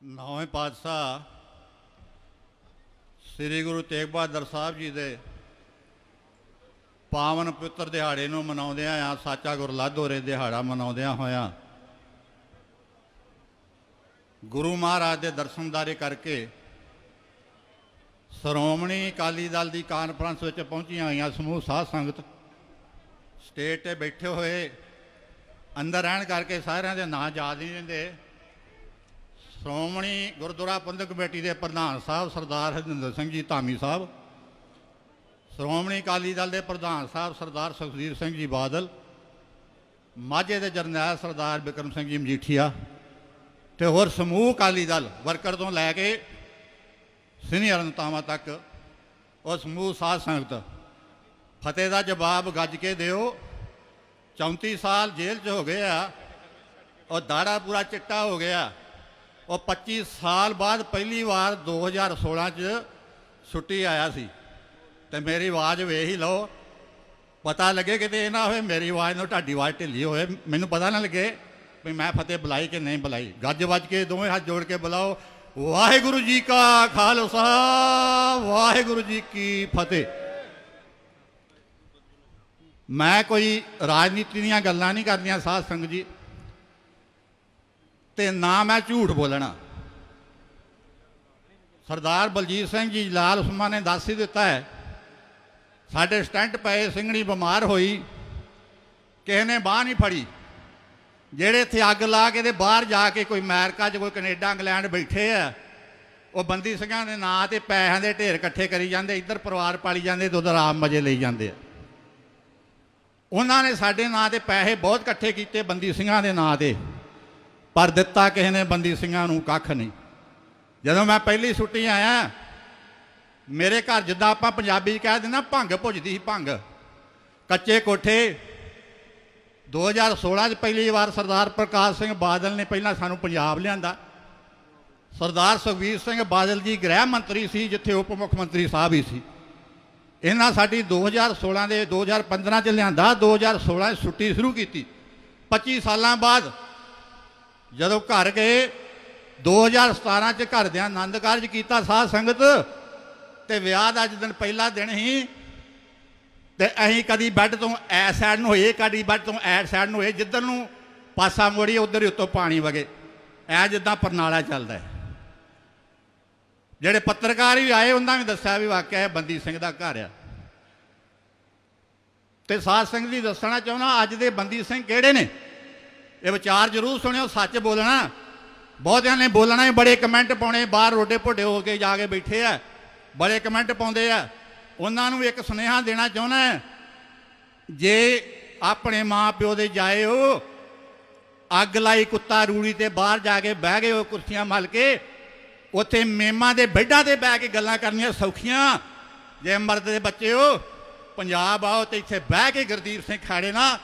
ਨੌਵੇਂ ਪਾਤਸ਼ਾਹ ਸ੍ਰੀ ਗੁਰੂ ਤੇਗ ਬਹਾਦਰ ਸਾਹਿਬ ਜੀ ਦੇ ਪਾਵਨ ਪੁੱਤਰ ਦਿਹਾੜੇ ਨੂੰ ਮਨਾਉਂਦਿਆਂ ਆ, ਸਾਚਾ ਗੁਰਲਾਧੋਰੇ ਦਿਹਾੜਾ ਮਨਾਉਂਦਿਆਂ ਹੋਇਆਂ ਗੁਰੂ ਮਹਾਰਾਜ ਦੇ ਦਰਸ਼ਨਦਾਰੇ ਕਰਕੇ ਸ਼੍ਰੋਮਣੀ ਅਕਾਲੀ ਦਲ ਦੀ ਕਾਨਫਰੰਸ ਵਿੱਚ ਪਹੁੰਚੀਆਂ ਹੋਈਆਂ ਸਮੂਹ ਸਾਧ ਸੰਗਤ ਸਟੇਟ ਤੇ ਬੈਠੇ ਹੋਏ, ਅੰਦਰ ਰਹਿਣ ਕਰਕੇ ਸਾਰਿਆਂ ਦੇ ਨਾਂ ਯਾਦ ਨਹੀਂ ਰਹਿੰਦੇ। ਸ਼੍ਰੋਮਣੀ ਗੁਰਦੁਆਰਾ ਪ੍ਰਬੰਧਕ ਕਮੇਟੀ ਦੇ ਪ੍ਰਧਾਨ ਸਾਹਿਬ ਸਰਦਾਰ ਹਰਜਿੰਦਰ ਸਿੰਘ ਜੀ ਧਾਮੀ ਸਾਹਿਬ, ਸ਼੍ਰੋਮਣੀ ਅਕਾਲੀ ਦਲ ਦੇ ਪ੍ਰਧਾਨ ਸਾਹਿਬ ਸਰਦਾਰ ਸੁਖਬੀਰ ਸਿੰਘ ਜੀ ਬਾਦਲ, ਮਾਝੇ ਦੇ ਜਰਨੈਲ ਸਰਦਾਰ ਬਿਕਰਮ ਸਿੰਘ ਜੀ ਮਜੀਠੀਆ ਤੇ ਹੋਰ ਸਮੂਹ ਅਕਾਲੀ ਦਲ ਵਰਕਰ ਤੋਂ ਲੈ ਕੇ ਸੀਨੀਅਰ ਨੇਤਾਵਾਂ ਤੱਕ ਉਹ ਸਮੂਹ ਸਾਧ ਸੰਗਤ, ਫਤਿਹ ਦਾ ਜਵਾਬ ਗੱਜ ਕੇ ਦਿਓ। 34 ਸਾਲ ਜੇਲ੍ਹ 'ਚ ਹੋ ਗਏ ਆ, ਉਹ ਦਾੜਾ ਪੂਰਾ ਚਿੱਟਾ ਹੋ ਗਿਆ। ਉਹ 25 ਸਾਲ ਬਾਅਦ ਪਹਿਲੀ ਵਾਰ 2016 'ਚ ਛੁੱਟੀ ਆਇਆ ਸੀ। ਤੇ ਮੇਰੀ ਆਵਾਜ਼ ਵੇਖ ਹੀ ਲਓ। ਪਤਾ ਲੱਗੇ ਕਿਤੇ ਇਹ ਨਾ ਹੋਵੇ, ਮੇਰੀ ਆਵਾਜ਼ ਨੂੰ ਢਾਡੀ ਆਵਾਜ਼ ਢਿੱਲੀ ਹੋਵੇ। ਮੈਨੂੰ ਪਤਾ ਨਾ ਲੱਗੇ ਵੀ ਮੈਂ ਫਤਿਹ ਬੁਲਾਈ ਕਿ ਨਹੀਂ ਬੁਲਾਈ। ਗੱਜ ਵੱਜ ਕੇ ਦੋਵੇਂ ਹੱਥ ਜੋੜ ਕੇ ਬੁਲਾਓ। ਵਾਹਿਗੁਰੂ ਜੀ ਕਾ ਖਾਲਸਾ, ਵਾਹਿਗੁਰੂ ਜੀ ਕੀ ਫਤਿਹ। ਮੈਂ ਕੋਈ ਰਾਜਨੀਤੀ ਦੀਆਂ ਗੱਲਾਂ ਨਹੀਂ ਕਰਦੀਆਂ ਸਾਧ ਸੰਗਤ ਜੀ। ਤੇ ਨਾ ਮੈਂ ਝੂਠ ਬੋਲਣਾ। ਸਰਦਾਰ ਬਲਜੀਤ ਸਿੰਘ ਜੀ, ਲਾਲ ਉਸਮਾ ਨੇ ਦੱਸ ਹੀ ਦਿੱਤਾ ਹੈ, ਸਾਡੇ ਸਟੰਟ ਪਏ, ਸਿੰਘਣੀ ਬਿਮਾਰ ਹੋਈ, ਕਿਸੇ ਨੇ ਬਾਹ ਨਹੀਂ ਫੜੀ। ਜਿਹੜੇ ਇੱਥੇ ਅੱਗ ਲਾ ਕੇ ਤੇ ਬਾਹਰ ਜਾ ਕੇ ਕੋਈ ਅਮਰੀਕਾ 'ਚ, ਕੋਈ ਕੈਨੇਡਾ, ਇੰਗਲੈਂਡ ਬੈਠੇ ਆ, ਉਹ ਬੰਦੀ ਸਿੰਘਾਂ ਦੇ ਨਾਂ ਤੇ ਪੈਸਿਆਂ ਦੇ ਢੇਰ ਇਕੱਠੇ ਕਰੀ ਜਾਂਦੇ, ਇੱਧਰ ਪਰਿਵਾਰ ਪਾਲੀ ਜਾਂਦੇ, ਤੇ ਉਧਰ ਆਮ ਮਜੇ ਲਈ ਜਾਂਦੇ ਆ। ਉਹਨਾਂ ਨੇ ਸਾਡੇ ਨਾਂ ਤੇ ਪੈਸੇ ਬਹੁਤ ਇਕੱਠੇ ਕੀਤੇ ਬੰਦੀ ਸਿੰਘਾਂ ਦੇ ਨਾਂ ਤੇ। ਪਰ ਦਿੱਤਾ ਕਿਸੇ ਨੇ ਬੰਦੀ ਸਿੰਘਾਂ ਨੂੰ ਕੱਖ ਨਹੀਂ। ਜਦੋਂ ਮੈਂ ਪਹਿਲੀ ਛੁੱਟੀ ਆਇਆ, ਮੇਰੇ ਘਰ ਜਿੱਦਾਂ ਆਪਾਂ ਪੰਜਾਬੀ ਕਹਿ ਦਿੰਦਾ ਭੰਗ ਭੁੱਜਦੀ ਸੀ, ਭੰਗ। ਕੱਚੇ ਕੋਠੇ। 2016 'ਚ ਪਹਿਲੀ ਵਾਰ ਸਰਦਾਰ ਪ੍ਰਕਾਸ਼ ਸਿੰਘ ਬਾਦਲ ਨੇ ਪਹਿਲਾਂ ਸਾਨੂੰ ਪੰਜਾਬ ਲਿਆਂਦਾ। ਸਰਦਾਰ ਸੁਖਬੀਰ ਸਿੰਘ ਬਾਦਲ ਜੀ ਗ੍ਰਹਿ ਮੰਤਰੀ ਸੀ, ਜਿੱਥੇ ਉਪ ਮੁੱਖ ਮੰਤਰੀ ਸਾਹਿਬ ਹੀ ਸੀ। ਇਹਨਾਂ ਸਾਡੀ 2016 ਦੇ 2015 ਚ ਲਿਆਂਦਾ 2016 ਚ ਛੁੱਟੀ ਸ਼ੁਰੂ ਕੀਤੀ। 25 ਸਾਲਾਂ ਬਾਅਦ ਜਦੋਂ ਘਰ ਗਏ 2017 ਚ ਘਰ ਦੇ ਆਨੰਦ ਕਾਰਜ ਕੀਤਾ, ਸਾਧ ਸੰਗਤ, ਤੇ ਵਿਆਹ ਦਾ ਜਿੱਦਣ ਪਹਿਲਾ ਦਿਨ ਹੀ, ਤੇ ਅਸੀਂ ਕਦੀ ਬੈੱਡ ਤੋਂ ਐ ਸਾਈਡ ਨੂੰ ਹੋਏ ਕਦੀ ਬੈੱਡ ਤੋਂ ਐ ਸਾਈਡ ਨੂੰ ਹੋਏ ਜਿੱਧਰ ਨੂੰ ਪਾਸਾ ਮੋੜੀ ਉਧਰ ਹੀ ਉੱਤੋਂ ਪਾਣੀ ਵਗੇ। ਐ ਜਿੱਦਾਂ ਪਰਨਾਲਾ ਚੱਲਦਾ ਹੈ। ਜਿਹੜੇ ਪੱਤਰਕਾਰ ਵੀ ਆਏ, ਉਹਨਾਂ ਵੀ ਦੱਸਿਆ ਵੀ ਵਾਕਿਆ ਇਹ ਬੰਦੀ ਸਿੰਘ ਦਾ ਘਰ ਆ। ਤੇ ਸਾਧ ਸਿੰਘ ਦੀ ਦੱਸਣਾ ਚਾਹੁੰਦਾ, ਅੱਜ ਦੇ ਬੰਦੀ ਸਿੰਘ ਕਿਹੜੇ ਨੇ? ਇਹ ਵਿਚਾਰ ਜ਼ਰੂਰ ਸੁਣਿਓ, ਸੱਚ ਬੋਲਣਾ। ਬਹੁਤਿਆਂ ਨੇ ਬੋਲਣਾ ਹੀ, ਬੜੇ ਕਮੈਂਟ ਪਾਉਣੇ, ਬਾਹਰ ਰੋਡੇ ਭੋਡੇ ਹੋ ਕੇ ਜਾ ਕੇ ਬੈਠੇ ਆ। ਬੜੇ ਕਮੈਂਟ ਪਾਉਂਦੇ ਆ। ਉਹਨਾਂ ਨੂੰ ਇੱਕ ਸੁਨੇਹਾ ਦੇਣਾ ਚਾਹੁੰਦਾ ਜੇ ਆਪਣੇ ਮਾਂ ਪਿਓ ਦੇ ਜਾਏ ਹੋ ਅੱਗ ਲਾਈ ਕੁੱਤਾ ਰੂੜੀ ਤੇ ਬਾਹਰ ਜਾ ਕੇ ਬਹਿ ਗਏ ਹੋ ਕੁਰਸੀਆਂ ਮਲ ਕੇ, ਉੱਥੇ ਮੇਮਾਂ ਦੇ ਬੈੱਡਾਂ ਤੇ ਬਹਿ ਕੇ ਗੱਲਾਂ ਕਰਨੀਆਂ ਸੌਖੀਆਂ। ਜੇ ਮਰਦ ਦੇ ਬੱਚੇ ਹੋ, ਪੰਜਾਬ ਆਓ ਤੇ ਇੱਥੇ ਬਹਿ ਕੇ ਗੁਰਦੀਪ ਸਿੰਘ ਖਾੜੇ ਨਾਲ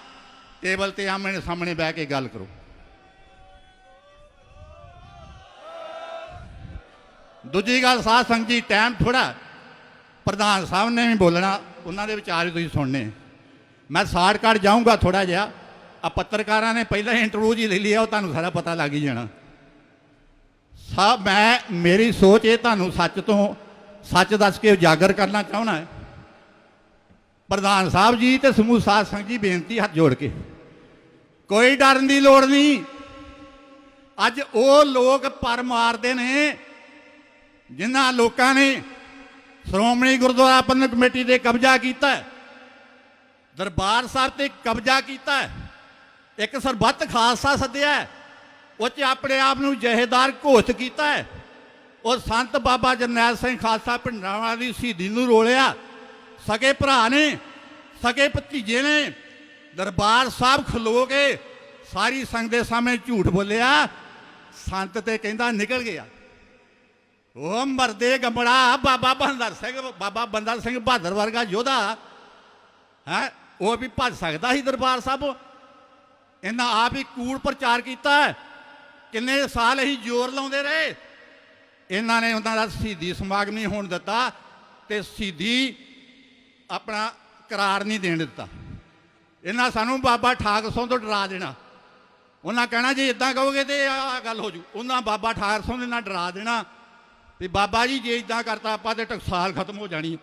ਟੇਬਲ ਤੇ ਆਮਣੇ ਸਾਹਮਣੇ ਬਹਿ ਕੇ ਗੱਲ ਕਰੋ। ਦੂਜੀ ਗੱਲ, ਸਾਧ ਸੰਗਤ ਜੀ, ਟਾਈਮ ਥੋੜਾ ਪ੍ਰਧਾਨ ਸਾਹਿਬ ਨੇ ਵੀ ਬੋਲਣਾ, ਉਹਨਾਂ ਦੇ ਵਿਚਾਰ ਤੁਸੀਂ ਸੁਣਨੇ। ਮੈਂ ਸ਼ਾਰਟ ਕੱਟ ਜਾਊਂਗਾ ਥੋੜਾ ਜਿਹਾ। ਆ ਪੱਤਰਕਾਰਾਂ ਨੇ ਪਹਿਲਾਂ ਹੀ ਇੰਟਰਵਿਊ ਜੀ ਲੈ ਲਿਆ, ਉਹ ਤੁਹਾਨੂੰ ਸਾਰਾ ਪਤਾ ਲੱਗ ਹੀ ਜਾਣਾ। ਸਾਹਿਬ ਮੈਂ ਮੇਰੀ ਸੋਚ ਇਹ ਤੁਹਾਨੂੰ ਸੱਚ ਤੋਂ ਸੱਚ ਦੱਸ ਕੇ ਉਜਾਗਰ ਕਰਨਾ ਚਾਹੁੰਦਾ ਪ੍ਰਧਾਨ ਸਾਹਿਬ ਜੀ ਤੇ ਸਮੂਹ ਸਾਧ ਸੰਗਤ ਜੀ ਬੇਨਤੀ ਹੱਥ ਜੋੜ ਕੇ। ਕੋਈ ਡਰਨ ਦੀ ਲੋੜ ਨਹੀਂ। ਅੱਜ ਉਹ ਲੋਕ ਪਰ ਮਾਰਦੇ ਨੇ, ਜਿਨ੍ਹਾਂ ਲੋਕਾਂ ਨੇ ਸ਼੍ਰੋਮਣੀ ਗੁਰਦੁਆਰਾ ਪ੍ਰਬੰਧਕ ਕਮੇਟੀ ਤੇ ਕਬਜ਼ਾ ਕੀਤਾ ਹੈ। ਦਰਬਾਰ ਸਾਹਿਬ ਤੇ ਕਬਜ਼ਾ ਕੀਤਾ ਹੈ। ਇੱਕ ਸਰਬੱਤ ਖਾਲਸਾ ਸੱਦਿਆ ਉਹ ਚ ਆਪਣੇ ਆਪ ਨੂੰ ਜਹੇਦਾਰ ਘੋਸ਼ਿਤ ਕੀਤਾ ਹੈ। ਉਹ ਸੰਤ ਬਾਬਾ ਜਰਨੈਲ ਸਿੰਘ ਖਾਲਸਾ ਭਿੰਡਰਾਂਵਾਲਾ ਦੀ ਸ਼ਹੀਦੀ ਨੂੰ ਰੋਲਿਆ। ਸਕੇ ਭਰਾ ਨੇ, ਸਕੇ ਭਤੀਜੇ ਨੇ, ਦਰਬਾਰ ਸਾਹਿਬ ਖਲੋ ਕੇ ਸਾਰੀ ਸੰਗਤ ਦੇ ਸਾਹਮਣੇ ਝੂਠ ਬੋਲਿਆ, ਸੰਤ ਤੇ ਕਹਿੰਦਾ ਨਿਕਲ ਗਿਆ। ਉਹ ਮਰਦੇ ਗੰਬੜਾ ਬਾਬਾ ਬੰਦਰ ਸਿੰਘ, ਬਾਬਾ ਬੰਦਰ ਸਿੰਘ ਬਹਾਦਰ ਵਰਗਾ ਯੋਧਾ, ਹੈ, ਉਹ ਵੀ ਭੱਜ ਸਕਦਾ ਸੀ ਦਰਬਾਰ ਸਾਹਿਬ। ਇਹਨਾਂ ਆਪ ਹੀ ਕੂੜ ਪ੍ਰਚਾਰ ਕੀਤਾ, ਕਿੰਨੇ ਸਾਲ ਅਸੀਂ ਜ਼ੋਰ ਲਾਉਂਦੇ ਰਹੇ। ਇਹਨਾਂ ਨੇ ਉਹਨਾਂ ਦਾ ਸ਼ਹੀਦੀ ਸਮਾਗਮ ਨਹੀਂ ਹੋਣ ਦਿੱਤਾ, ਤੇ ਸ਼ਹੀਦੀ ਆਪਣਾ ਕਰਾਰ ਨਹੀਂ ਦੇਣ ਦਿੱਤਾ। ਇਹਨਾਂ ਸਾਨੂੰ ਬਾਬਾ ਠਾਕ ਸਿੰਘ ਤੋਂ ਡਰਾ ਦੇਣਾ। ਉਹਨਾਂ ਕਹਿਣਾ ਜੇ ਇਦਾਂ ਕਹੋਗੇ ਤੇ ਆ ਗੱਲ ਹੋ ਜੂ। ਉਹਨਾਂ ਬਾਬਾ ਠਾਰ ਸਿੰਘ ਦੇ ਨਾਲ ਡਰਾ ਦੇਣਾ ਵੀ ਬਾਬਾ ਜੀ, ਜੇ ਇਦਾਂ ਕਰਤਾ ਆਪਾਂ ਤੇ ਟਕਸਾਲ ਖਤਮ ਹੋ ਜਾਣੀ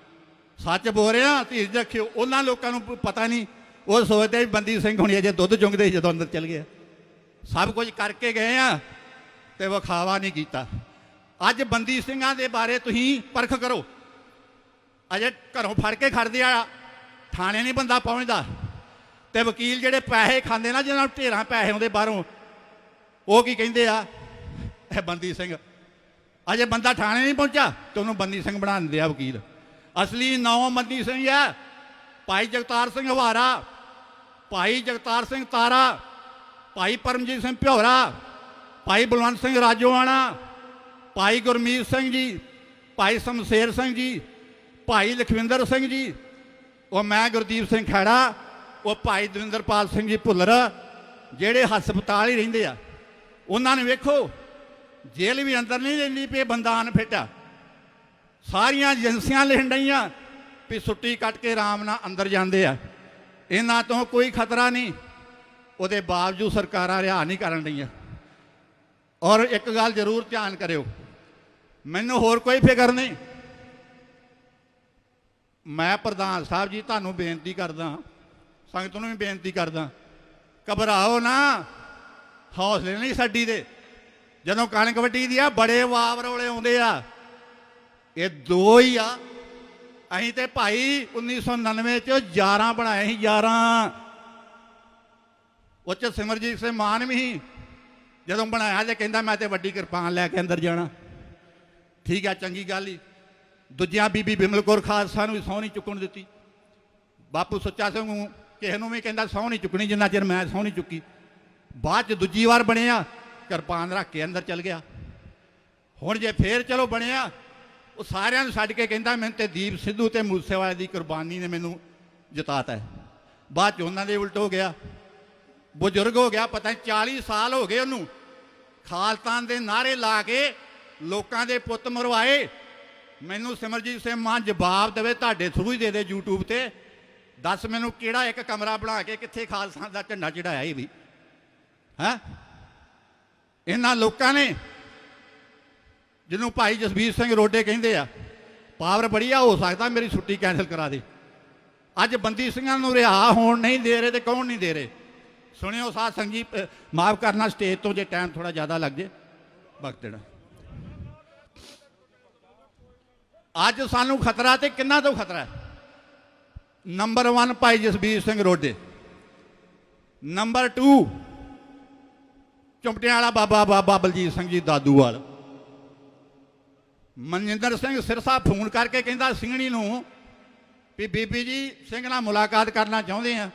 ਸੱਚ ਬੋਲ ਰਿਹਾ, ਧੀਰਜ ਰੱਖਿਓ। ਉਹਨਾਂ ਲੋਕਾਂ ਨੂੰ ਪਤਾ ਨਹੀਂ। ਉਹ ਸੋਚਦੇ ਵੀ ਬੰਦੀ ਸਿੰਘ ਹੁਣੀ ਅਜੇ ਦੁੱਧ ਚੁੰਗਦੇ ਜਦੋਂ ਅੰਦਰ ਚਲ ਗਿਆ ਸਭ ਕੁਝ ਕਰਕੇ ਗਏ ਆ ਤੇ ਵਿਖਾਵਾ ਨਹੀਂ ਕੀਤਾ। ਅੱਜ ਬੰਦੀ ਸਿੰਘਾਂ ਦੇ ਬਾਰੇ ਤੁਸੀਂ ਪਰਖ ਕਰੋ। ਅਜੇ ਘਰੋਂ ਫੜ ਕੇ ਖੜਦੇ ਆ ਥਾਣੇ ਨਹੀਂ ਬੰਦਾ ਪਹੁੰਚਦਾ। ਤੇ ਵਕੀਲ ਜਿਹੜੇ ਪੈਸੇ ਖਾਂਦੇ ਨਾ, ਜਿਹਨਾਂ ਨੂੰ ਢੇਰਾਂ ਪੈਸੇ ਆਉਂਦੇ ਬਾਹਰੋਂ, ਉਹ ਕੀ ਕਹਿੰਦੇ ਆ? ਇਹ ਬੰਦੀ ਸਿੰਘ, ਅਜੇ ਬੰਦਾ ਥਾਣੇ ਨਹੀਂ ਪਹੁੰਚਾ ਤੇ ਉਹਨੂੰ ਬੰਦੀ ਸਿੰਘ ਬਣਾ ਦਿੰਦੇ ਆ ਵਕੀਲ। ਅਸਲੀ ਨੌ ਬੰਦੀ ਸਿੰਘ ਆ। ਭਾਈ ਜਗਤਾਰ ਸਿੰਘ ਹਵਾਰਾ, ਭਾਈ ਜਗਤਾਰ ਸਿੰਘ ਤਾਰਾ, ਭਾਈ ਪਰਮਜੀਤ ਸਿੰਘ ਭਿਓਰਾ, ਭਾਈ ਬਲਵੰਤ ਸਿੰਘ ਰਾਜੋਆਣਾ, ਭਾਈ ਗੁਰਮੀਤ ਸਿੰਘ ਜੀ, ਭਾਈ ਸ਼ਮਸ਼ੇਰ ਸਿੰਘ ਜੀ ਭਾਈ ਲਖਵਿੰਦਰ ਸਿੰਘ ਜੀ, ਉਹ ਮੈਂ ਗੁਰਦੀਪ ਸਿੰਘ ਖੈੜਾ ਉਹ ਭਾਈ ਦਵਿੰਦਰਪਾਲ ਸਿੰਘ ਜੀ ਭੁੱਲਰ, ਜਿਹੜੇ ਹਸਪਤਾਲ ਹੀ ਰਹਿੰਦੇ ਆ, ਉਹਨਾਂ ਨੂੰ ਵੇਖੋ, ਜੇਲ੍ਹ ਵੀ ਅੰਦਰ ਨਹੀਂ ਰਹਿੰਦੀ ਪਈ ਬੰਦਾ ਅਨਫਿੱਟ ਆ। ਸਾਰੀਆਂ ਏਜੰਸੀਆਂ ਲਿਖਣ ਡਈਆਂ ਵੀ ਛੁੱਟੀ ਕੱਟ ਕੇ ਆਰਾਮ ਨਾਲ ਅੰਦਰ ਜਾਂਦੇ ਆ। ਇਹਨਾਂ ਤੋਂ ਕੋਈ ਖਤਰਾ ਨਹੀਂ, ਉਹਦੇ ਬਾਵਜੂਦ ਸਰਕਾਰਾਂ ਰਿਹਾ ਨਹੀਂ ਕਰਨ ਡਈਆਂ। ਔਰ ਇੱਕ ਗੱਲ ਜ਼ਰੂਰ ਧਿਆਨ ਕਰਿਓ, ਮੈਨੂੰ ਹੋਰ ਕੋਈ ਫਿਕਰ ਨਹੀਂ। ਮੈਂ ਪ੍ਰਧਾਨ ਸਾਹਿਬ ਜੀ, ਤੁਹਾਨੂੰ ਬੇਨਤੀ ਕਰਦਾ ਸੰਗਤ ਨੂੰ ਵੀ ਬੇਨਤੀ ਕਰਦਾ ਘਬਰਾਓ ਨਾ, ਹੌਸਲੇ ਨਹੀਂ ਛੱਡੀ ਦੇ। ਜਦੋਂ ਕਣਕ ਵੱਡੀ ਦੀ ਆ, ਬੜੇ ਵਾਵ ਰੌਲੇ ਆਉਂਦੇ ਆ। ਇਹ ਦੋ ਹੀ ਆ। ਅਸੀਂ ਤੇ ਭਾਈ 1999 ਚ 11 ਬਣਾਏ ਸੀ 11 ਉੱਚ ਸਿਮਰਜੀਤ ਸਿੰਘ ਮਾਨ ਵੀ ਸੀ। ਜਦੋਂ ਬਣਾਇਆ ਤੇ ਕਹਿੰਦਾ ਮੈਂ ਤੇ ਵੱਡੀ ਕਿਰਪਾਨ ਲੈ ਕੇ ਅੰਦਰ ਜਾਣਾ। ਠੀਕ ਆ, ਚੰਗੀ ਗੱਲ ਹੀ ਦੂਜਿਆਂ ਬੀਬੀ ਬਿਮਲ ਕੌਰ ਖਾਲਸਾ ਨੂੰ ਵੀ ਸਹੁੰ ਨਹੀਂ ਚੁੱਕਣ ਦਿੱਤੀ। ਬਾਪੂ ਸੁੱਚਾ ਸਿੰਘ ਨੂੰ ਕਿਸੇ ਨੂੰ ਵੀ ਕਹਿੰਦਾ ਸਹੁੰ ਨਹੀਂ ਚੁੱਕਣੀ, ਜਿੰਨਾ ਚਿਰ ਮੈਂ ਸਹੁੰ ਨਹੀਂ ਚੁੱਕੀ। ਬਾਅਦ ਚ ਦੂਜੀ ਵਾਰ ਬਣਿਆ, ਕਿਰਪਾਨ ਰੱਖ ਕੇ ਅੰਦਰ ਚਲ ਗਿਆ। ਹੁਣ ਜੇ ਫੇਰ ਚਲੋ ਬਣਿਆ, ਉਹ ਸਾਰਿਆਂ ਨੂੰ ਛੱਡ ਕੇ ਕਹਿੰਦਾ, ਮੈਨੂੰ ਤੇ ਦੀਪ ਸਿੱਧੂ ਤੇ ਮੂਸੇਵਾਲੇ ਦੀ ਕੁਰਬਾਨੀ ਨੇ ਮੈਨੂੰ ਜਿਤਾਤਾ ਹੈ। ਬਾਅਦ ਚ ਉਹਨਾਂ ਦੇ ਉਲਟ ਹੋ ਗਿਆ। ਬਜ਼ੁਰਗ ਹੋ ਗਿਆ, ਪਤਾ ਨਹੀਂ 40 ਸਾਲ ਹੋ ਗਏ ਉਹਨੂੰ। ਖਾਲਤਾਨ ਦੇ ਨਾਰੇ ਲਾ ਕੇ ਲੋਕਾਂ ਦੇ ਪੁੱਤ ਮਰਵਾਏ। ਮੈਨੂੰ ਸਿਮਰਜੀਤ ਸਿੰਘ ਮਾਨ ਜਵਾਬ ਦੇਵੇ, ਤੁਹਾਡੇ ਥਰੂ ਹੀ ਦੇ ਦੇ YouTube ਤੇ। ਦੱਸ ਮੈਨੂੰ ਕਿਹੜਾ ਇੱਕ ਕਮਰਾ ਬਣਾ ਕੇ ਕਿੱਥੇ ਖਾਲਸਾ ਦਾ ਝੰਡਾ ਚੜਾਇਆ ਇਹ ਵੀ? ਹੈ? ਇਹਨਾਂ ਲੋਕਾਂ ਨੇ, ਜਿਹਨੂੰ ਭਾਈ ਜਸਬੀਰ ਸਿੰਘ ਰੋਡੇ ਕਹਿੰਦੇ ਆ, ਪਾਵਰ ਬੜੀ ਆ ਹੋ ਸਕਦਾ ਮੇਰੀ ਛੁੱਟੀ ਕੈਨਸਲ ਕਰਾ ਦੇ। ਅੱਜ ਬੰਦੀ ਸਿੰਘਾਂ ਨੂੰ ਰਿਹਾ ਹੋਣ ਨਹੀਂ ਦੇ ਰਹੇ ਤੇ ਕੌਣ ਨਹੀਂ ਦੇ ਰਹੇ? ਸੁਣਿਓ ਸਾਧ ਸੰਗਤ ਮਾਫ ਕਰਨਾ ਸਟੇਜ ਤੋਂ ਜੇ ਟਾਈਮ ਥੋੜਾ ਜ਼ਿਆਦਾ ਲੱਗ ਜੇ। ਵਕਤ ਦੇਣਾ ਅੱਜ ਸਾਨੂੰ ਖਤਰਾ ਤੇ ਕਿੰਨਾ ਤੋਂ ਖਤਰਾ ਨੰਬਰ 1 ਭਾਈ ਜਸਬੀਰ ਸਿੰਘ ਰੋਡੇ। ਨੰਬਰ 2 ਚੁੰਪਟਿਆਂ ਵਾਲਾ ਬਾਬਾ ਬਾਬਾ ਬਲਜੀਤ ਸਿੰਘ ਜੀ ਦਾਦੂਵਾਲ। ਮਨਜਿੰਦਰ ਸਿੰਘ ਸਿਰਸਾ ਫੋਨ ਕਰਕੇ ਕਹਿੰਦਾ ਸਿੰਘਣੀ ਨੂੰ ਵੀ ਬੀਬੀ ਜੀ, ਸਿੰਘ ਨਾਲ ਮੁਲਾਕਾਤ ਕਰਨਾ ਚਾਹੁੰਦੇ ਆ।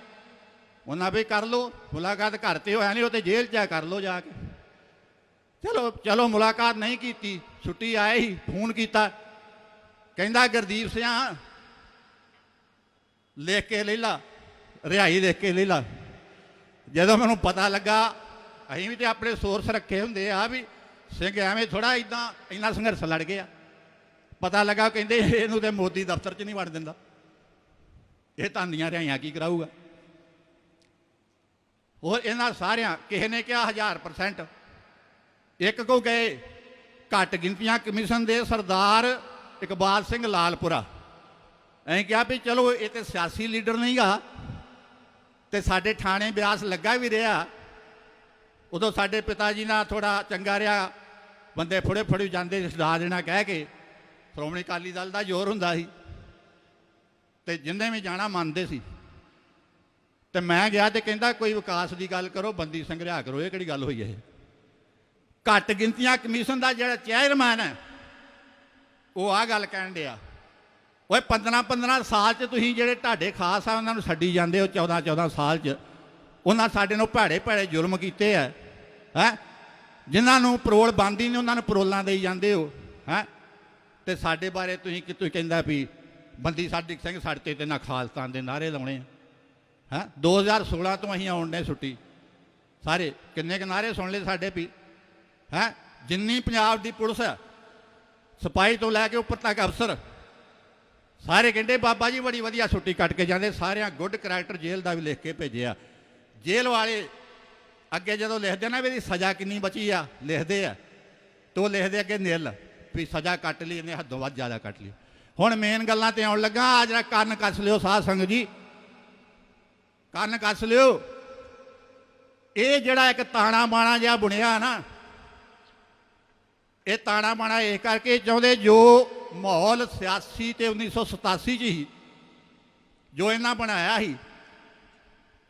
ਉਹਨਾਂ ਵੀ ਕਰ ਲੋ ਮੁਲਾਕਾਤ ਘਰ ਤੇ ਹੋਇਆ ਨਹੀਂ, ਉਹ ਤੇ ਜੇਲ੍ਹ 'ਚ ਆ, ਕਰ ਲੋ ਜਾ ਕੇ। ਚਲੋ ਚਲੋ ਮੁਲਾਕਾਤ ਨਹੀਂ ਕੀਤੀ, ਛੁੱਟੀ ਆਏ ਹੀ, ਫੋਨ ਕੀਤਾ। ਕਹਿੰਦਾ ਗੁਰਦੀਪ ਸਿਆ ਲਿਖ ਕੇ ਲੈ ਲਾ ਰਿਹਾਈ ਲਿਖ ਕੇ ਲੈ ਲਾ ਜਦੋਂ ਮੈਨੂੰ ਪਤਾ ਲੱਗਾ, ਅਸੀਂ ਵੀ ਤੇ ਆਪਣੇ ਸੋਰਸ ਰੱਖੇ ਹੁੰਦੇ ਆ ਵੀ ਸਿੰਘ ਐਵੇਂ ਥੋੜਾ ਇਦਾਂ ਇੰਨਾ ਸੰਘਰਸ਼ ਲੜ ਗਿਆ। ਪਤਾ ਲੱਗਾ, ਕਹਿੰਦੇ ਇਹਨੂੰ ਤੇ ਮੋਦੀ ਦਫ਼ਤਰ 'ਚ ਨਹੀਂ ਵੜ ਦਿੰਦਾ। ਇਹ ਧੰਦੀਆਂ ਰਿਹਾਈਆਂ ਕੀ ਕਰਾਊਗਾ? ਹੋਰ ਇਹਨਾਂ ਸਾਰਿਆਂ, ਕਿਸੇ ਨੇ ਕਿਹਾ 1000% ਇੱਕ ਕੋ ਗਏ, ਘੱਟ ਗਿਣਤੀਆਂ ਕਮਿਸ਼ਨ ਦੇ ਸਰਦਾਰ ਇਕਬਾਲ ਸਿੰਘ ਲਾਲਪੁਰਾ। ਐਂ ਕਿਹਾ ਵੀ ਚਲੋ ਇਹ ਤੇ ਸਿਆਸੀ ਲੀਡਰ ਨਹੀਂਗਾ ਤੇ ਸਾਡੇ ਥਾਣੇ ਬਿਆਸ ਲੱਗਾ ਵੀ ਰਿਹਾ। ਉਦੋਂ ਸਾਡੇ ਪਿਤਾ ਜੀ ਨਾਲ ਥੋੜਾ ਚੰਗਾ ਰਿਹਾ, ਬੰਦੇ ਫੜੇ ਫੜੇ ਜਾਂਦੇ ਸਦਾ ਦੇਣਾ ਕਹਿ ਕੇ ਸ਼੍ਰੋਮਣੀ ਅਕਾਲੀ ਦਲ ਦਾ ਜ਼ੋਰ ਹੁੰਦਾ ਸੀ। ਤੇ ਜਿੰਨੇ ਵੀ ਜਾਣਾ ਮੰਨਦੇ ਸੀ। ਤੇ ਮੈਂ ਗਿਆ ਤੇ ਕਹਿੰਦਾ ਕੋਈ ਵਿਕਾਸ ਦੀ ਗੱਲ ਕਰੋ, ਬੰਦੀ ਸੰਗ੍ਰਹਿ ਕਰੋ, ਇਹ ਕਿਹੜੀ ਗੱਲ ਹੋਈ ਇਹ ਘੱਟ ਗਿਣਤੀਆਂ ਕਮਿਸ਼ਨ ਦਾ ਜਿਹੜਾ ਚੇਅਰਮੈਨ ਹੈ ਉਹ ਆ ਗੱਲ ਕਹਿਣ ਡਿਆ। ਓਏ 15 15 ਸਾਲ ਚ ਤੁਸੀਂ ਜਿਹੜੇ ਢਾਡੇ ਖਾਸ ਆ, ਉਹਨਾਂ ਨੂੰ ਛੱਡੀ ਜਾਂਦੇ ਹੋ 14 14 ਸਾਲ ਚ। ਉਹਨਾਂ ਸਾਡੇ ਨੂੰ ਭੈੜੇ ਭੈੜੇ ਜ਼ੁਲਮ ਕੀਤੇ ਆ, ਹੈ? ਜਿਨ੍ਹਾਂ ਨੂੰ ਪਰੋਲ ਬੰਦੀ ਨੇ ਉਹਨਾਂ ਨੂੰ ਪਰੋਲਾਂ ਦੇਈ ਜਾਂਦੇ ਹੋ, ਹੈ? ਤੇ ਸਾਡੇ ਬਾਰੇ ਤੁਸੀਂ ਕਿ ਤੁਸੀਂ ਕਹਿੰਦਾ ਵੀ ਬੰਦੀ ਸਾਡੀ ਸਿੰਘ ਸਾਡੇ ਤੇ ਤੇ ਨਾ ਖਾਲਸਤਾਨ ਦੇ ਨਾਰੇ ਲਾਉਣੇ ਆ, ਹੈ? 2016 ਤੋਂ ਅਸੀਂ ਆਉਣ ਨੇ ਛੁੱਟੀ। ਸਾਰੇ ਕਿੰਨੇ ਕਿਨਾਰੇ ਸੁਣ ਲਏ ਸਾਡੇ ਵੀ, ਹੈ? ਜਿੰਨੀ ਪੰਜਾਬ ਦੀ ਪੁਲਿਸ ਹੈ ਸਿਪਾਹੀ ਤੋਂ ਲੈ ਕੇ ਉੱਪਰ ਤੱਕ ਅਫਸਰ, ਸਾਰੇ ਕਹਿੰਦੇ ਬਾਬਾ ਜੀ ਬੜੀ ਵਧੀਆ ਛੁੱਟੀ ਕੱਟ ਕੇ ਜਾਂਦੇ, ਸਾਰਿਆਂ ਗੁੱਡ ਕਰੈਕਟਰ ਜੇਲ੍ਹ ਦਾ ਵੀ ਲਿਖ ਕੇ ਭੇਜਿਆ ਜੇਲ੍ਹ ਵਾਲੇ ਅੱਗੇ ਜਦੋਂ ਲਿਖਦੇ ਨਾ ਵੀ ਇਹਦੀ ਸਜ਼ਾ ਕਿੰਨੀ ਬਚੀ ਆ, ਲਿਖਦੇ ਆ। ਤੇ ਉਹ ਲਿਖਦੇ ਅੱਗੇ ਨਿਲ, ਵੀ ਸਜ਼ਾ ਕੱਟ ਲਈ, ਇਹਨੇ ਹੱਦੋਂ ਵੱਧ ਜ਼ਿਆਦਾ ਕੱਟ ਲਈ। ਹੁਣ ਮੇਨ ਗੱਲਾਂ ਤੇ ਆਉਣ ਲੱਗਾ ਆ ਜਿਹੜਾ ਕੰਨ ਕੱਸ ਲਿਓ ਸਾਧ ਸੰਗਤ ਜੀ। ਕੰਨ ਕੱਸ ਲਿਓ। ਇਹ ਜਿਹੜਾ ਇੱਕ ਤਾਣਾ ਬਾਣਾ ਜਿਹਾ ਬੁਣਿਆ ਨਾ ਇਹ ਤਾਣਾ ਬਾਣਾ ਇਹ ਕਰਕੇ ਚਾਹੁੰਦੇ ਜੋ ਮਾਹੌਲ ਸਿਆਸੀ ਤੇ 1987 ਚ ਹੀ ਜੋ ਇਹਨਾਂ ਬਣਾਇਆ ਸੀ,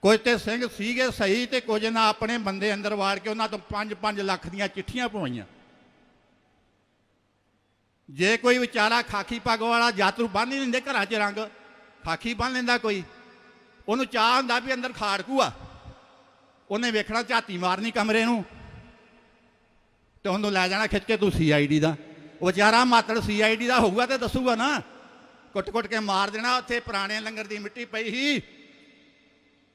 ਕੁਝ ਤੇ ਸਿੰਘ ਸੀਗੇ ਸਹੀ ਤੇ ਕੁਝ ਨਾ ਆਪਣੇ ਬੰਦੇ ਅੰਦਰ ਵਾੜ ਕੇ ਉਹਨਾਂ ਤੋਂ 5-5 ਲੱਖ ਦੀਆਂ ਚਿੱਠੀਆਂ ਪਵਾਈਆਂ। ਜੇ ਕੋਈ ਵਿਚਾਰਾ ਖਾਕੀ ਪੱਗ ਵਾਲਾ ਜਾਤਰੂ ਬੰਨ ਹੀ ਲੈਂਦੇ ਘਰਾਂ 'ਚ ਰੰਗ, ਖਾਕੀ ਬੰਨ ਲੈਂਦਾ ਕੋਈ, ਉਹਨੂੰ ਚਾਹ ਹੁੰਦਾ ਵੀ ਅੰਦਰ ਖਾੜਕੂ ਆ ਉਹਨੇ ਵੇਖਣਾ ਝਾਤੀ ਮਾਰਨੀ ਕਮਰੇ ਨੂੰ। ਤੇ ਉਹਨੂੰ ਲੈ ਜਾਣਾ ਖਿੱਚ ਕੇ ਤੂੰ ਸੀਆਈਡੀ ਦਾ। ਉਹ ਵਿਚਾਰਾ ਮਾਤੜ ਸੀਆਈਡੀ ਦਾ ਹੋਊਗਾ ਤੇ ਦੱਸੂਗਾ ਨਾ। ਕੁੱਟ-ਕੁੱਟ ਕੇ ਮਾਰ ਦੇਣਾ, ਉੱਥੇ ਪੁਰਾਣੇ ਲੰਗਰ ਦੀ ਮਿੱਟੀ ਪਈ ਸੀ।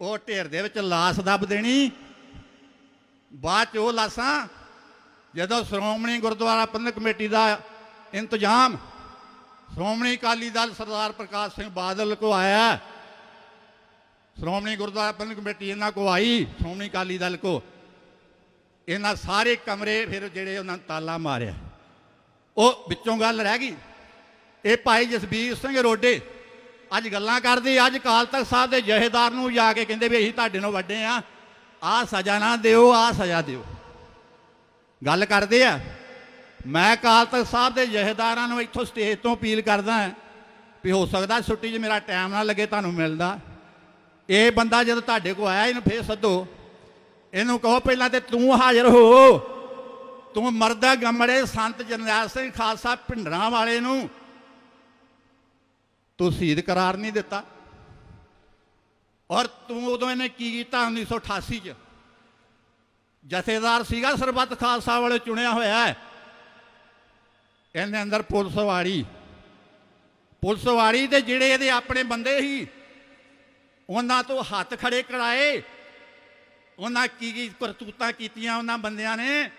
ਉਹ ਢੇਰ ਦੇ ਵਿੱਚ ਲਾਸ ਦੱਬ ਦੇਣੀ। ਬਾਅਦ ਚ ਉਹ ਲਾਸਾਂ, ਜਦੋਂ ਸ਼੍ਰੋਮਣੀ ਗੁਰਦੁਆਰਾ ਪ੍ਰਬੰਧਕ ਕਮੇਟੀ ਦਾ ਇੰਤਜ਼ਾਮ, ਸ਼੍ਰੋਮਣੀ ਅਕਾਲੀ ਦਲ ਸਰਦਾਰ ਪ੍ਰਕਾਸ਼ ਸਿੰਘ ਬਾਦਲ ਕੋ ਆਇਆ। ਸ਼੍ਰੋਮਣੀ ਗੁਰਦੁਆਰਾ ਪ੍ਰਬੰਧਕ ਕਮੇਟੀ ਇਹਨਾਂ ਕੋ ਆਈ, ਸ਼੍ਰੋਮਣੀ ਅਕਾਲੀ ਦਲ ਕੋ। ਇਹਨਾਂ ਸਾਰੇ ਕਮਰੇ ਫਿਰ ਜਿਹੜੇ ਉਹਨਾਂ ਨੇ ਤਾਲਾ ਮਾਰਿਆ। ਉਹ ਵਿੱਚੋਂ ਗੱਲ ਰਹਿ ਗਈ। ਇਹ ਭਾਈ ਜਸਬੀਰ ਸਿੰਘ ਰੋਡੇ ਅੱਜ ਗੱਲਾਂ ਕਰਦੇ, ਅੱਜ ਕਾਲ ਤਖਤ ਸਾਹਿਬ ਦੇ ਜਹੇਦਾਰ ਨੂੰ ਜਾ ਕੇ ਕਹਿੰਦੇ ਵੀ ਅਸੀਂ ਤੁਹਾਡੇ ਨਾਲੋਂ ਵੱਡੇ ਆ। ਆਹ ਸਜ਼ਾ ਨਾ ਦਿਓ, ਆਹ ਸਜ਼ਾ ਦਿਓ। ਗੱਲ ਕਰਦੇ ਆ। ਮੈਂ ਕਾਲ ਤਖਤ ਸਾਹਿਬ ਦੇ ਜਹੇਦਾਰਾਂ ਨੂੰ ਇੱਥੋਂ ਸਟੇਜ ਤੋਂ ਅਪੀਲ ਕਰਦਾ ਵੀ ਹੋ ਸਕਦਾ ਛੁੱਟੀ 'ਚ ਮੇਰਾ ਟਾਈਮ ਨਾ ਲੱਗੇ, ਤੁਹਾਨੂੰ ਮਿਲਦਾ। ਇਹ ਬੰਦਾ ਜਦੋਂ ਤੁਹਾਡੇ ਕੋਲ ਆਇਆ, ਇਹਨੂੰ ਫੇਰ ਸੱਦੋ। ਇਹਨੂੰ ਕਹੋ ਪਹਿਲਾਂ ਤੇ ਤੂੰ ਹਾਜ਼ਰ ਹੋ। ਤੂੰ ਮਰਦਾ ਗਮੜੇ ਸੰਤ ਜਰਨੈਲ ਸਿੰਘ ਖਾਲਸਾ ਭਿੰਡਰਾਂ ਵਾਲੇ ਨੂੰ। ਤੂੰ ਸ਼ਹੀਦ ਕਰਾਰ ਨਹੀਂ ਦਿੱਤਾ। ਔਰ ਤੂੰ ਉਦੋਂ ਇਹਨੇ ਕੀ ਕੀਤਾ 1988 ਚ? ਜਥੇਦਾਰ ਸੀਗਾ ਸਰਬੱਤ ਖਾਲਸਾ ਵਾਲੇ ਚੁਣਿਆ ਹੋਇਆ ਹੈ। ਇਹਨੇ ਅੰਦਰ ਪੁਲਿਸ ਵਾੜੀ। ਪੁਲਿਸ ਵਾੜੀ ਤੇ ਜਿਹੜੇ ਇਹਦੇ ਆਪਣੇ ਬੰਦੇ ਸੀ, ਉਹਨਾਂ ਤੋਂ ਹੱਥ ਖੜੇ ਕਰਾਏ। ਉਹਨਾਂ ਕੀ ਕੀ ਕਰਤੂਤਾਂ ਕੀਤੀਆਂ ਉਹਨਾਂ ਬੰਦਿਆਂ ਨੇ?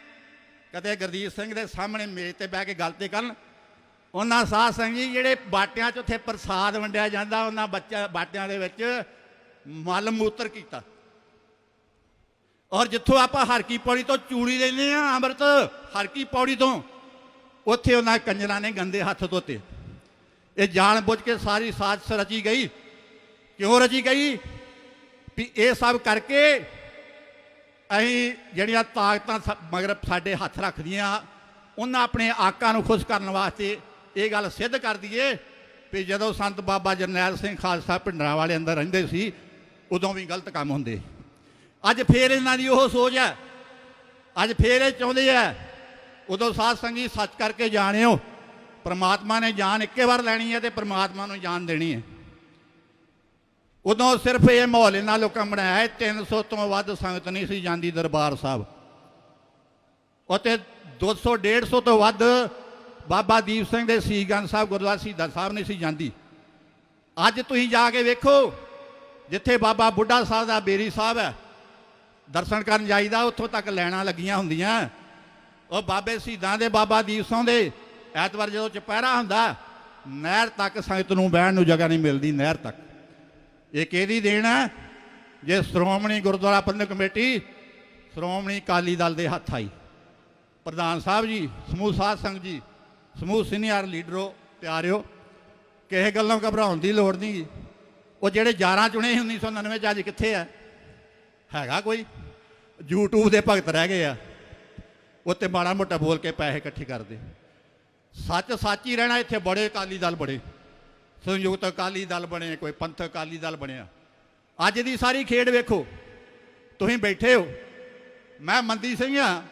ਕਦੇ ਗੁਰਦੀਪ ਸਿੰਘ ਦੇ ਸਾਹਮਣੇ ਮੇਜ਼ ਤੇ ਬਹਿ ਕੇ ਗੱਲ ਤੇ ਕਰਨ। ਉਹਨਾਂ ਸਾਧ ਸੰਗ ਜੀ ਜਿਹੜੇ ਬਾਟਿਆਂ 'ਚ ਉੱਥੇ ਪ੍ਰਸਾਦ ਵੰਡਿਆ ਜਾਂਦਾ, ਉਹਨਾਂ ਬੱਚਾ ਬਾਟਿਆਂ ਦੇ ਵਿੱਚ ਮਲ ਮੂਤਰ ਕੀਤਾ। ਔਰ ਜਿੱਥੋਂ ਆਪਾਂ ਹਰਕੀ ਪੌੜੀ ਤੋਂ ਚੂੜੀ ਲੈਂਦੇ ਆ ਅੰਮ੍ਰਿਤ, ਹਰਕੀ ਪੌੜੀ ਤੋਂ, ਉੱਥੇ ਉਹਨਾਂ ਕੰਜਰਾਂ ਨੇ ਗੰਦੇ ਹੱਥ ਧੋਤੇ। ਇਹ ਜਾਣ ਬੁੱਝ ਕੇ ਸਾਰੀ ਸਾਜ਼ਿਸ਼ ਰਚੀ ਗਈ। ਕਿਉਂ ਰਚੀ ਗਈ? ਵੀ ਇਹ ਸਭ ਕਰਕੇ ਅਸੀਂ ਜਿਹੜੀਆਂ ਤਾਕਤਾਂ ਸਾ- ਮਗਰ ਸਾਡੇ ਹੱਥ ਰੱਖਦੀਆਂ, ਉਹਨਾਂ ਆਪਣੇ ਆਕਾ ਨੂੰ ਖੁਸ਼ ਕਰਨ ਵਾਸਤੇ ਇਹ ਗੱਲ ਸਿੱਧ ਕਰ ਦਈਏ ਵੀ ਜਦੋਂ ਸੰਤ ਬਾਬਾ ਜਰਨੈਲ ਸਿੰਘ ਖਾਲਸਾ ਭਿੰਡਰਾਂ ਵਾਲੇ ਅੰਦਰ ਰਹਿੰਦੇ ਸੀ, ਉਦੋਂ ਵੀ ਗਲਤ ਕੰਮ ਹੁੰਦੇ। ਅੱਜ ਫੇਰ ਇਹਨਾਂ ਦੀ ਉਹ ਸੋਚ ਹੈ। ਅੱਜ ਫੇਰ ਇਹ ਚਾਹੁੰਦੇ ਆ ਉਦੋਂ ਸਾਧ ਸੰਗੀ ਸੱਚ ਕਰਕੇ ਜਾਣਿਓ, ਪ੍ਰਮਾਤਮਾ ਨੇ ਜਾਨ ਇੱਕੇ ਵਾਰ ਲੈਣੀ ਹੈ ਤੇ ਪ੍ਰਮਾਤਮਾ ਨੂੰ ਜਾਨ ਦੇਣੀ ਹੈ। ਉਦੋਂ ਸਿਰਫ ਇਹ ਮਾਹੌਲ ਇਹਨਾਂ ਲੋਕਾਂ ਬਣਾਇਆ ਹੈ 300 ਤੋਂ ਵੱਧ ਸੰਗਤ ਨਹੀਂ ਸੀ ਜਾਂਦੀ ਦਰਬਾਰ ਸਾਹਿਬ। ਉਤੇ 200 150 ਤੋਂ ਵੱਧ ਬਾਬਾ ਦੀਪ ਸਿੰਘ ਦੇ ਸੀਗੰਜ ਸਾਹਿਬ, ਗੁਰਦੁਆਰਾ ਸ਼ਹੀਦਾਂ ਸਾਹਿਬ ਨਹੀਂ ਸੀ ਜਾਂਦੀ। ਅੱਜ ਤੁਸੀਂ ਜਾ ਕੇ ਵੇਖੋ, ਜਿੱਥੇ ਬਾਬਾ ਬੁੱਢਾ ਸਾਹਿਬ ਦਾ ਬੇਰੀ ਸਾਹਿਬ ਹੈ, ਦਰਸ਼ਨ ਕਰਨ ਜਾਈਦਾ, ਉੱਥੋਂ ਤੱਕ ਲੈਣਾ ਲੱਗੀਆਂ ਹੁੰਦੀਆਂ। ਉਹ ਬਾਬੇ ਸ਼ਹੀਦਾਂ ਦੇ, ਬਾਬਾ ਦੀਪ ਸਿੰਘ ਦੇ, ਐਤਵਾਰ ਜਦੋਂ ਚਪਹਿਰਾ ਹੁੰਦਾ, ਨਹਿਰ ਤੱਕ ਸੰਗਤ ਨੂੰ ਬਹਿਣ ਨੂੰ ਜਗ੍ਹਾ ਨਹੀਂ ਮਿਲਦੀ, ਨਹਿਰ ਤੱਕ। ਇਹ ਕਿਹਦੀ ਦੇਣ ਹੈ ਜੇ ਸ਼੍ਰੋਮਣੀ ਗੁਰਦੁਆਰਾ ਪ੍ਰਬੰਧਕ ਕਮੇਟੀ, ਸ਼੍ਰੋਮਣੀ ਅਕਾਲੀ ਦਲ ਦੇ ਹੱਥ ਆਈ। ਪ੍ਰਧਾਨ ਸਾਹਿਬ ਜੀ, ਸਮੂਹ ਸਾਧ ਸੰਗਤ ਜੀ, ਸਮੂਹ ਸੀਨੀਅਰ ਲੀਡਰੋ, ਪਿਆਰਿਓ, ਕਿਸੇ ਗੱਲੋਂ ਘਬਰਾਉਣ ਦੀ ਲੋੜ ਨਹੀਂ। ਉਹ ਜਿਹੜੇ 11 ਚੁਣੇ ਸੀ 1999 ਚ, ਅੱਜ ਕਿੱਥੇ ਆ? ਹੈਗਾ ਕੋਈ? YouTube ਦੇ ਭਗਤ ਰਹਿ ਗਏ ਆ। ਉੱਤੇ ਮਾੜਾ ਮੋਟਾ ਬੋਲ ਕੇ ਪੈਸੇ ਇਕੱਠੇ ਕਰਦੇ। ਸੱਚ ਸੱਚ ਹੀ ਰਹਿਣਾ ਇੱਥੇ, ਬੜੇ ਅਕਾਲੀ ਦਲ ਬੜੇ। ਸੰਯੁਕਤ ਅਕਾਲੀ ਦਲ ਬਣੇ ਕੋਈ ਪੰਥਕ ਅਕਾਲੀ ਦਲ ਬਣਿਆ ਅੱਜ ਦੀ ਸਾਰੀ ਖੇਡ ਵੇਖੋ, ਤੁਸੀਂ ਬੈਠੇ ਹੋ। ਮੈਂ ਮੰਦੀ ਸਿੰਘ ਆ।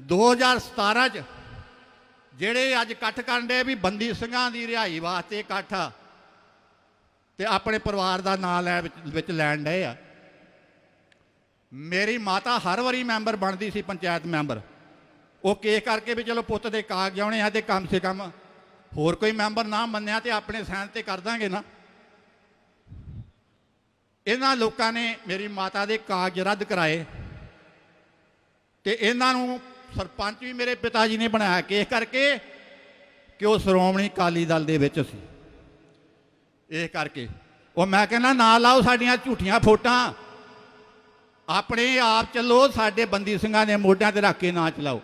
2017 ਚ ਜਿਹੜੇ ਅੱਜ ਇਕੱਠ ਕਰਨ ਦੇ ਵੀ ਬੰਦੀ ਸਿੰਘਾਂ ਦੀ ਰਿਹਾਈ ਵਾਸਤੇ ਇਕੱਠ ਆ, ਤੇ ਆਪਣੇ ਪਰਿਵਾਰ ਦਾ ਨਾਂ ਲੈ ਵਿੱਚ ਲੈਣ ਡਏ ਆ। ਮੇਰੀ ਮਾਤਾ ਹਰ ਵਾਰੀ ਮੈਂਬਰ ਬਣਦੀ ਸੀ, ਪੰਚਾਇਤ ਮੈਂਬਰ। ਉਹ ਕੇਸ ਕਰਕੇ ਵੀ ਚਲੋ ਪੁੱਤ ਦੇ ਕਾਗਜ਼ ਆਉਣੇ ਆ, ਤੇ ਕਮ ਸੇ ਕਮ ਹੋਰ ਕੋਈ ਮੈਂਬਰ ਨਾ ਮੰਨਿਆ ਤੇ ਆਪਣੇ ਸਾਈਨ ਤੇ ਕਰ ਦਾਂਗੇ ਨਾ। ਇਹਨਾਂ ਲੋਕਾਂ ਨੇ ਮੇਰੀ ਮਾਤਾ ਦੇ ਕਾਗਜ਼ ਰੱਦ ਕਰਾਏ ਤੇ ਇਹਨਾਂ ਨੂੰ ਸਰਪੰਚ ਵੀ ਮੇਰੇ ਪਿਤਾ ਜੀ ਨੇ ਬਣਾਇਆ। ਕੇਸ ਕਰਕੇ? ਕਿ ਉਹ ਸ਼੍ਰੋਮਣੀ ਅਕਾਲੀ ਦਲ ਦੇ ਵਿੱਚ ਸੀ। ਇਹ ਕਰਕੇ ਉਹ ਮੈਂ ਕਹਿੰਦਾ ਨਾ ਲਾਓ ਸਾਡੀਆਂ ਝੂਠੀਆਂ ਫੋਟਾਂ। ਆਪਣੇ ਆਪ ਚੱਲੋ, ਸਾਡੇ ਬੰਦੀ ਸਿੰਘਾਂ ਦੇ ਮੋਢਿਆਂ ਤੇ ਰੱਖ ਕੇ ਨਾ ਚਲਾਓ।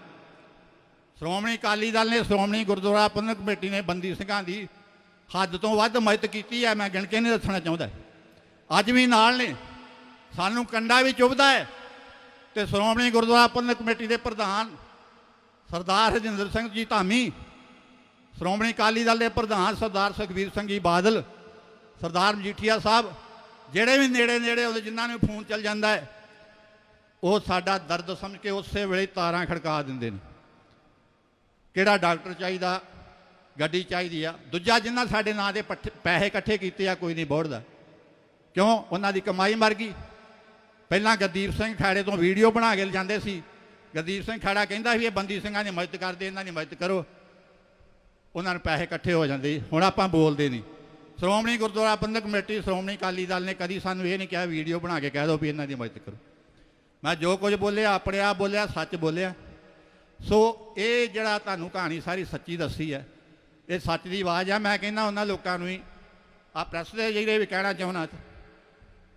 ਸ਼੍ਰੋਮਣੀ ਅਕਾਲੀ ਦਲ ਨੇ, ਸ਼੍ਰੋਮਣੀ ਗੁਰਦੁਆਰਾ ਪ੍ਰਬੰਧਕ ਕਮੇਟੀ ਨੇ ਬੰਦੀ ਸਿੰਘਾਂ ਦੀ ਹੱਦ ਤੋਂ ਵੱਧ ਮਦਦ ਕੀਤੀ ਹੈ, ਮੈਂ ਗਿਣ ਕੇ ਨਹੀਂ ਦੱਸਣਾ ਚਾਹੁੰਦਾ। ਅੱਜ ਵੀ ਨਾਲ ਨੇ, ਸਾਨੂੰ ਕੰਡਾ ਵੀ ਚੁੱਭਦਾ ਹੈ ਤੇ ਸ਼੍ਰੋਮਣੀ ਗੁਰਦੁਆਰਾ ਪ੍ਰਬੰਧਕ ਕਮੇਟੀ ਦੇ ਪ੍ਰਧਾਨ ਸਰਦਾਰ ਹਰਜਿੰਦਰ ਸਿੰਘ ਜੀ ਧਾਮੀ, ਸ਼੍ਰੋਮਣੀ ਅਕਾਲੀ ਦਲ ਦੇ ਪ੍ਰਧਾਨ ਸਰਦਾਰ ਸੁਖਬੀਰ ਸਿੰਘ ਜੀ ਬਾਦਲ, ਸਰਦਾਰ ਮਜੀਠੀਆ ਸਾਹਿਬ, ਜਿਹੜੇ ਵੀ ਨੇੜੇ ਨੇੜੇ ਉਹਦੇ ਜਿਨ੍ਹਾਂ ਨੂੰ ਫੋਨ ਚੱਲ ਜਾਂਦਾ ਹੈ, ਉਹ ਸਾਡਾ ਦਰਦ ਸਮਝ ਕੇ ਉਸੇ ਵੇਲੇ ਤਾਰਾਂ ਖੜਕਾ ਦਿੰਦੇ ਨੇ। ਕਿਹੜਾ ਡਾਕਟਰ ਚਾਹੀਦਾ? ਗੱਡੀ ਚਾਹੀਦੀ ਆ। ਦੂਜਾ ਜਿਨ੍ਹਾਂ ਸਾਡੇ ਨਾਂ ਦੇ ਪੱਠੇ- ਪੈਸੇ ਇਕੱਠੇ ਕੀਤੇ ਆ, ਕੋਈ ਨਹੀਂ ਬੋੜਦਾ। ਕਿਉਂ? ਉਹਨਾਂ ਦੀ ਕਮਾਈ ਮਰ ਗਈ। ਪਹਿਲਾਂ ਗਦੀਪ ਸਿੰਘ ਖਾੜੇ ਤੋਂ ਵੀਡੀਓ ਬਣਾ ਕੇ ਲਿਜਾਂਦੇ ਸੀ। ਗਦੀਪ ਸਿੰਘ ਖਾੜਾ ਕਹਿੰਦਾ ਵੀ ਇਹ ਬੰਦੀ ਸਿੰਘਾਂ ਦੀ ਮਦਦ ਕਰਦੇ, ਇਹਨਾਂ ਦੀ ਮਦਦ ਕਰੋ। ਉਹਨਾਂ ਨੂੰ ਪੈਸੇ ਇਕੱਠੇ ਹੋ ਜਾਂਦੇ। ਹੁਣ ਆਪਾਂ ਬੋਲਦੇ ਨਹੀਂ। ਸ਼੍ਰੋਮਣੀ ਗੁਰਦੁਆਰਾ ਪ੍ਰਬੰਧਕ ਕਮੇਟੀ, ਸ਼੍ਰੋਮਣੀ ਅਕਾਲੀ ਦਲ ਨੇ ਕਦੀ ਸਾਨੂੰ ਇਹ ਨਹੀਂ ਕਿਹਾ, ਵੀਡੀਓ ਬਣਾ ਕੇ ਕਹਿ ਦਿਓ ਵੀ ਇਹਨਾਂ ਦੀ ਮਦਦ ਕਰੋ। ਮੈਂ ਜੋ ਕੁਝ ਬੋਲਿਆ, ਆਪਣੇ ਆਪ ਬੋਲਿਆ, ਸੱਚ ਬੋਲਿਆ। ਸੋ ਇਹ ਜਿਹੜਾ ਤੁਹਾਨੂੰ ਕਹਾਣੀ ਸਾਰੀ ਸੱਚੀ ਦੱਸੀ ਹੈ, ਇਹ ਸੱਚ ਦੀ ਆਵਾਜ਼ ਆ, ਮੈਂ ਕਹਿੰਦਾ ਉਹਨਾਂ ਲੋਕਾਂ ਨੂੰ ਹੀ। ਆ ਪ੍ਰੈਸ ਦੇ ਜਿਹੜੇ ਵੀ ਕਹਿਣਾ ਚਾਹੁੰਦਾ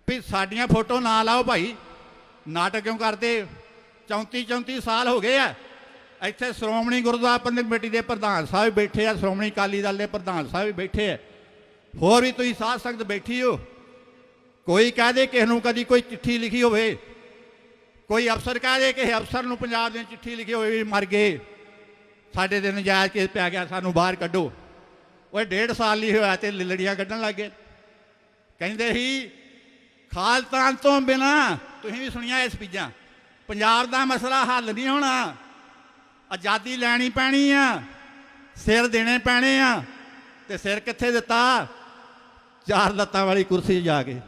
ਵੀ ਸਾਡੀਆਂ ਫੋਟੋ ਨਾ ਲਾਓ ਭਾਈ, ਨਾਟਕ ਕਿਉਂ ਕਰਦੇ? 34 34 ਸਾਲ ਹੋ ਗਏ ਆ। ਇੱਥੇ ਸ਼੍ਰੋਮਣੀ ਗੁਰਦੁਆਰਾ ਪ੍ਰਬੰਧਕ ਕਮੇਟੀ ਦੇ ਪ੍ਰਧਾਨ ਸਾਹਿਬ ਬੈਠੇ ਆ, ਸ਼੍ਰੋਮਣੀ ਅਕਾਲੀ ਦਲ ਦੇ ਪ੍ਰਧਾਨ ਸਾਹਿਬ ਵੀ ਬੈਠੇ ਆ। ਹੋਰ ਵੀ ਤੁਸੀਂ ਸਾਧ ਸੰਗਤ ਬੈਠੀ ਹੋ। ਕੋਈ ਕਹਿ ਦੇ ਕਿਸੇ ਨੂੰ ਕਦੀ ਕੋਈ ਚਿੱਠੀ ਲਿਖੀ ਹੋਵੇ ਕੋਈ ਅਫਸਰ ਕਹਿ ਦੇ ਕਿਸੇ ਅਫਸਰ ਨੂੰ ਪੰਜਾਬ ਦੇ ਚਿੱਠੀ ਲਿਖੀ ਹੋਵੇ ਵੀ ਮਰ ਗਏ। ਸਾਡੇ ਤੇ ਨਜਾਇਜ਼ ਕੇਸ ਪਿਆ ਗਿਆ, ਸਾਨੂੰ ਬਾਹਰ ਕੱਢੋ। ਓਏ, ਡੇਢ ਸਾਲ ਹੀ ਹੋਇਆ ਤੇ ਲਿਲੜੀਆਂ ਕੱਢਣ ਲੱਗੇ ਕਹਿੰਦੇ ਸੀ, ਖਾਲਤਾਨ ਤੋਂ ਬਿਨਾ ਤੁਸੀਂ ਵੀ ਸੁਣੀਆਂ ਇਸ ਚੀਜ਼ਾਂ। ਪੰਜਾਬ ਦਾ ਮਸਲਾ ਹੱਲ ਨਹੀਂ ਹੋਣਾ। ਆਜ਼ਾਦੀ ਲੈਣੀ ਪੈਣੀ ਆ, ਸਿਰ ਦੇਣੇ ਪੈਣੇ ਆ, ਤੇ ਸਿਰ ਕਿੱਥੇ ਦਿੱਤਾ? ਚਾਰ ਲੱਤਾਂ ਵਾਲੀ ਕੁਰਸੀ ਜਾ ਕੇ।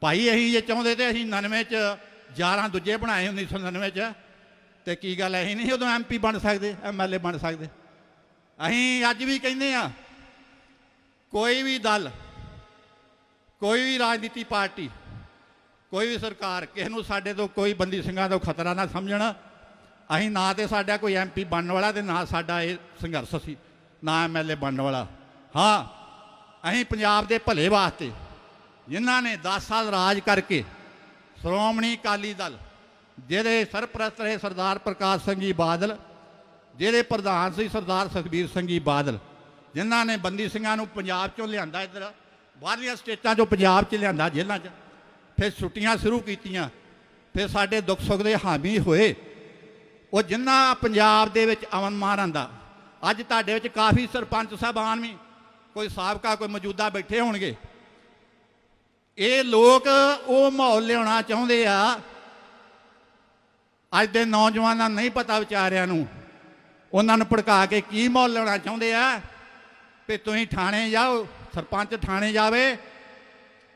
ਭਾਈ, ਅਸੀਂ ਜੇ ਚਾਹੁੰਦੇ ਤੇ ਅਸੀਂ 99 ਚ 11 ਦੂਜੇ ਬਣਾਏ 1999 ਚ ਤੇ ਕੀ ਗੱਲ ਅਸੀਂ ਨਹੀਂ ਉਦੋਂ ਐਮਪੀ ਬਣ ਸਕਦੇ ਐਮਐਲਏ ਬਣ ਸਕਦੇ। ਅਸੀਂ ਅੱਜ ਵੀ ਕਹਿੰਦੇ ਆ ਕੋਈ ਵੀ ਦਲ, ਕੋਈ ਵੀ ਰਾਜਨੀਤੀ ਪਾਰਟੀ, ਕੋਈ ਵੀ ਸਰਕਾਰ ਕਿਸੇ ਨੂੰ ਸਾਡੇ ਤੋਂ ਕੋਈ ਬੰਦੀ ਸਿੰਘਾਂ ਤੋਂ ਖਤਰਾ ਨਾ ਸਮਝਣਾ। ਅਸੀਂ ਨਾ ਤੇ ਸਾਡਾ ਕੋਈ ਐਮਪੀ ਬਣਨ ਵਾਲਾ ਤੇ ਨਾ ਸਾਡਾ ਇਹ ਸੰਘਰਸ਼ ਸੀ, ਨਾ ਐਮਐਲਏ ਬਣਨ ਵਾਲਾ। ਹਾਂ, ਅਸੀਂ ਪੰਜਾਬ ਦੇ ਭਲੇ ਵਾਸਤੇ ਜਿਨ੍ਹਾਂ ਨੇ 10 ਸਾਲ ਰਾਜ ਕਰਕੇ ਸ਼੍ਰੋਮਣੀ ਅਕਾਲੀ ਦਲ, ਜਿਹਦੇ ਸਰਪ੍ਰਸਤ ਰਹੇ ਸਰਦਾਰ ਪ੍ਰਕਾਸ਼ ਸਿੰਘ ਜੀ ਬਾਦਲ, ਜਿਹਦੇ ਪ੍ਰਧਾਨ ਸੀ ਸਰਦਾਰ ਸੁਖਬੀਰ ਸਿੰਘ ਜੀ ਬਾਦਲ, ਜਿਨ੍ਹਾਂ ਨੇ ਬੰਦੀ ਸਿੰਘਾਂ ਨੂੰ ਪੰਜਾਬ ਚੋਂ ਲਿਆਂਦਾ ਇੱਧਰ, ਬਾਹਰਲੀਆਂ ਸਟੇਟਾਂ ਚੋਂ ਪੰਜਾਬ 'ਚ ਲਿਆਂਦਾ ਜੇਲ੍ਹਾਂ 'ਚ। ਫਿਰ ਛੁੱਟੀਆਂ ਸ਼ੁਰੂ ਕੀਤੀਆਂ, ਫਿਰ ਸਾਡੇ ਦੁੱਖ ਸੁੱਖ ਦੇ ਹਾਮੀ ਹੋਏ। ਉਹ ਜਿੰਨਾ ਪੰਜਾਬ ਦੇ ਵਿੱਚ ਅਮਨ ਮਾਰ ਆਂਦਾ, ਅੱਜ ਤੁਹਾਡੇ ਵਿੱਚ ਕਾਫੀ ਸਰਪੰਚ ਸਾਹਿਬਾਨ ਵੀ, ਕੋਈ ਸਾਬਕਾ, ਕੋਈ ਮੌਜੂਦਾ ਬੈਠੇ ਹੋਣਗੇ। ਇਹ ਲੋਕ ਉਹ ਮਾਹੌਲ ਲਿਆਉਣਾ ਚਾਹੁੰਦੇ ਆ। ਅੱਜ ਦੇ ਨੌਜਵਾਨਾਂ ਨੂੰ ਨਹੀਂ ਪਤਾ ਵਿਚਾਰਿਆਂ ਨੂੰ, ਉਹਨਾਂ ਨੂੰ ਭੜਕਾ ਕੇ ਕੀ ਮਾਹੌਲ ਲਿਆਉਣਾ ਚਾਹੁੰਦੇ ਆ। ਵੀ ਤੁਸੀਂ ਥਾਣੇ ਜਾਓ, ਸਰਪੰਚ ਥਾਣੇ ਜਾਵੇ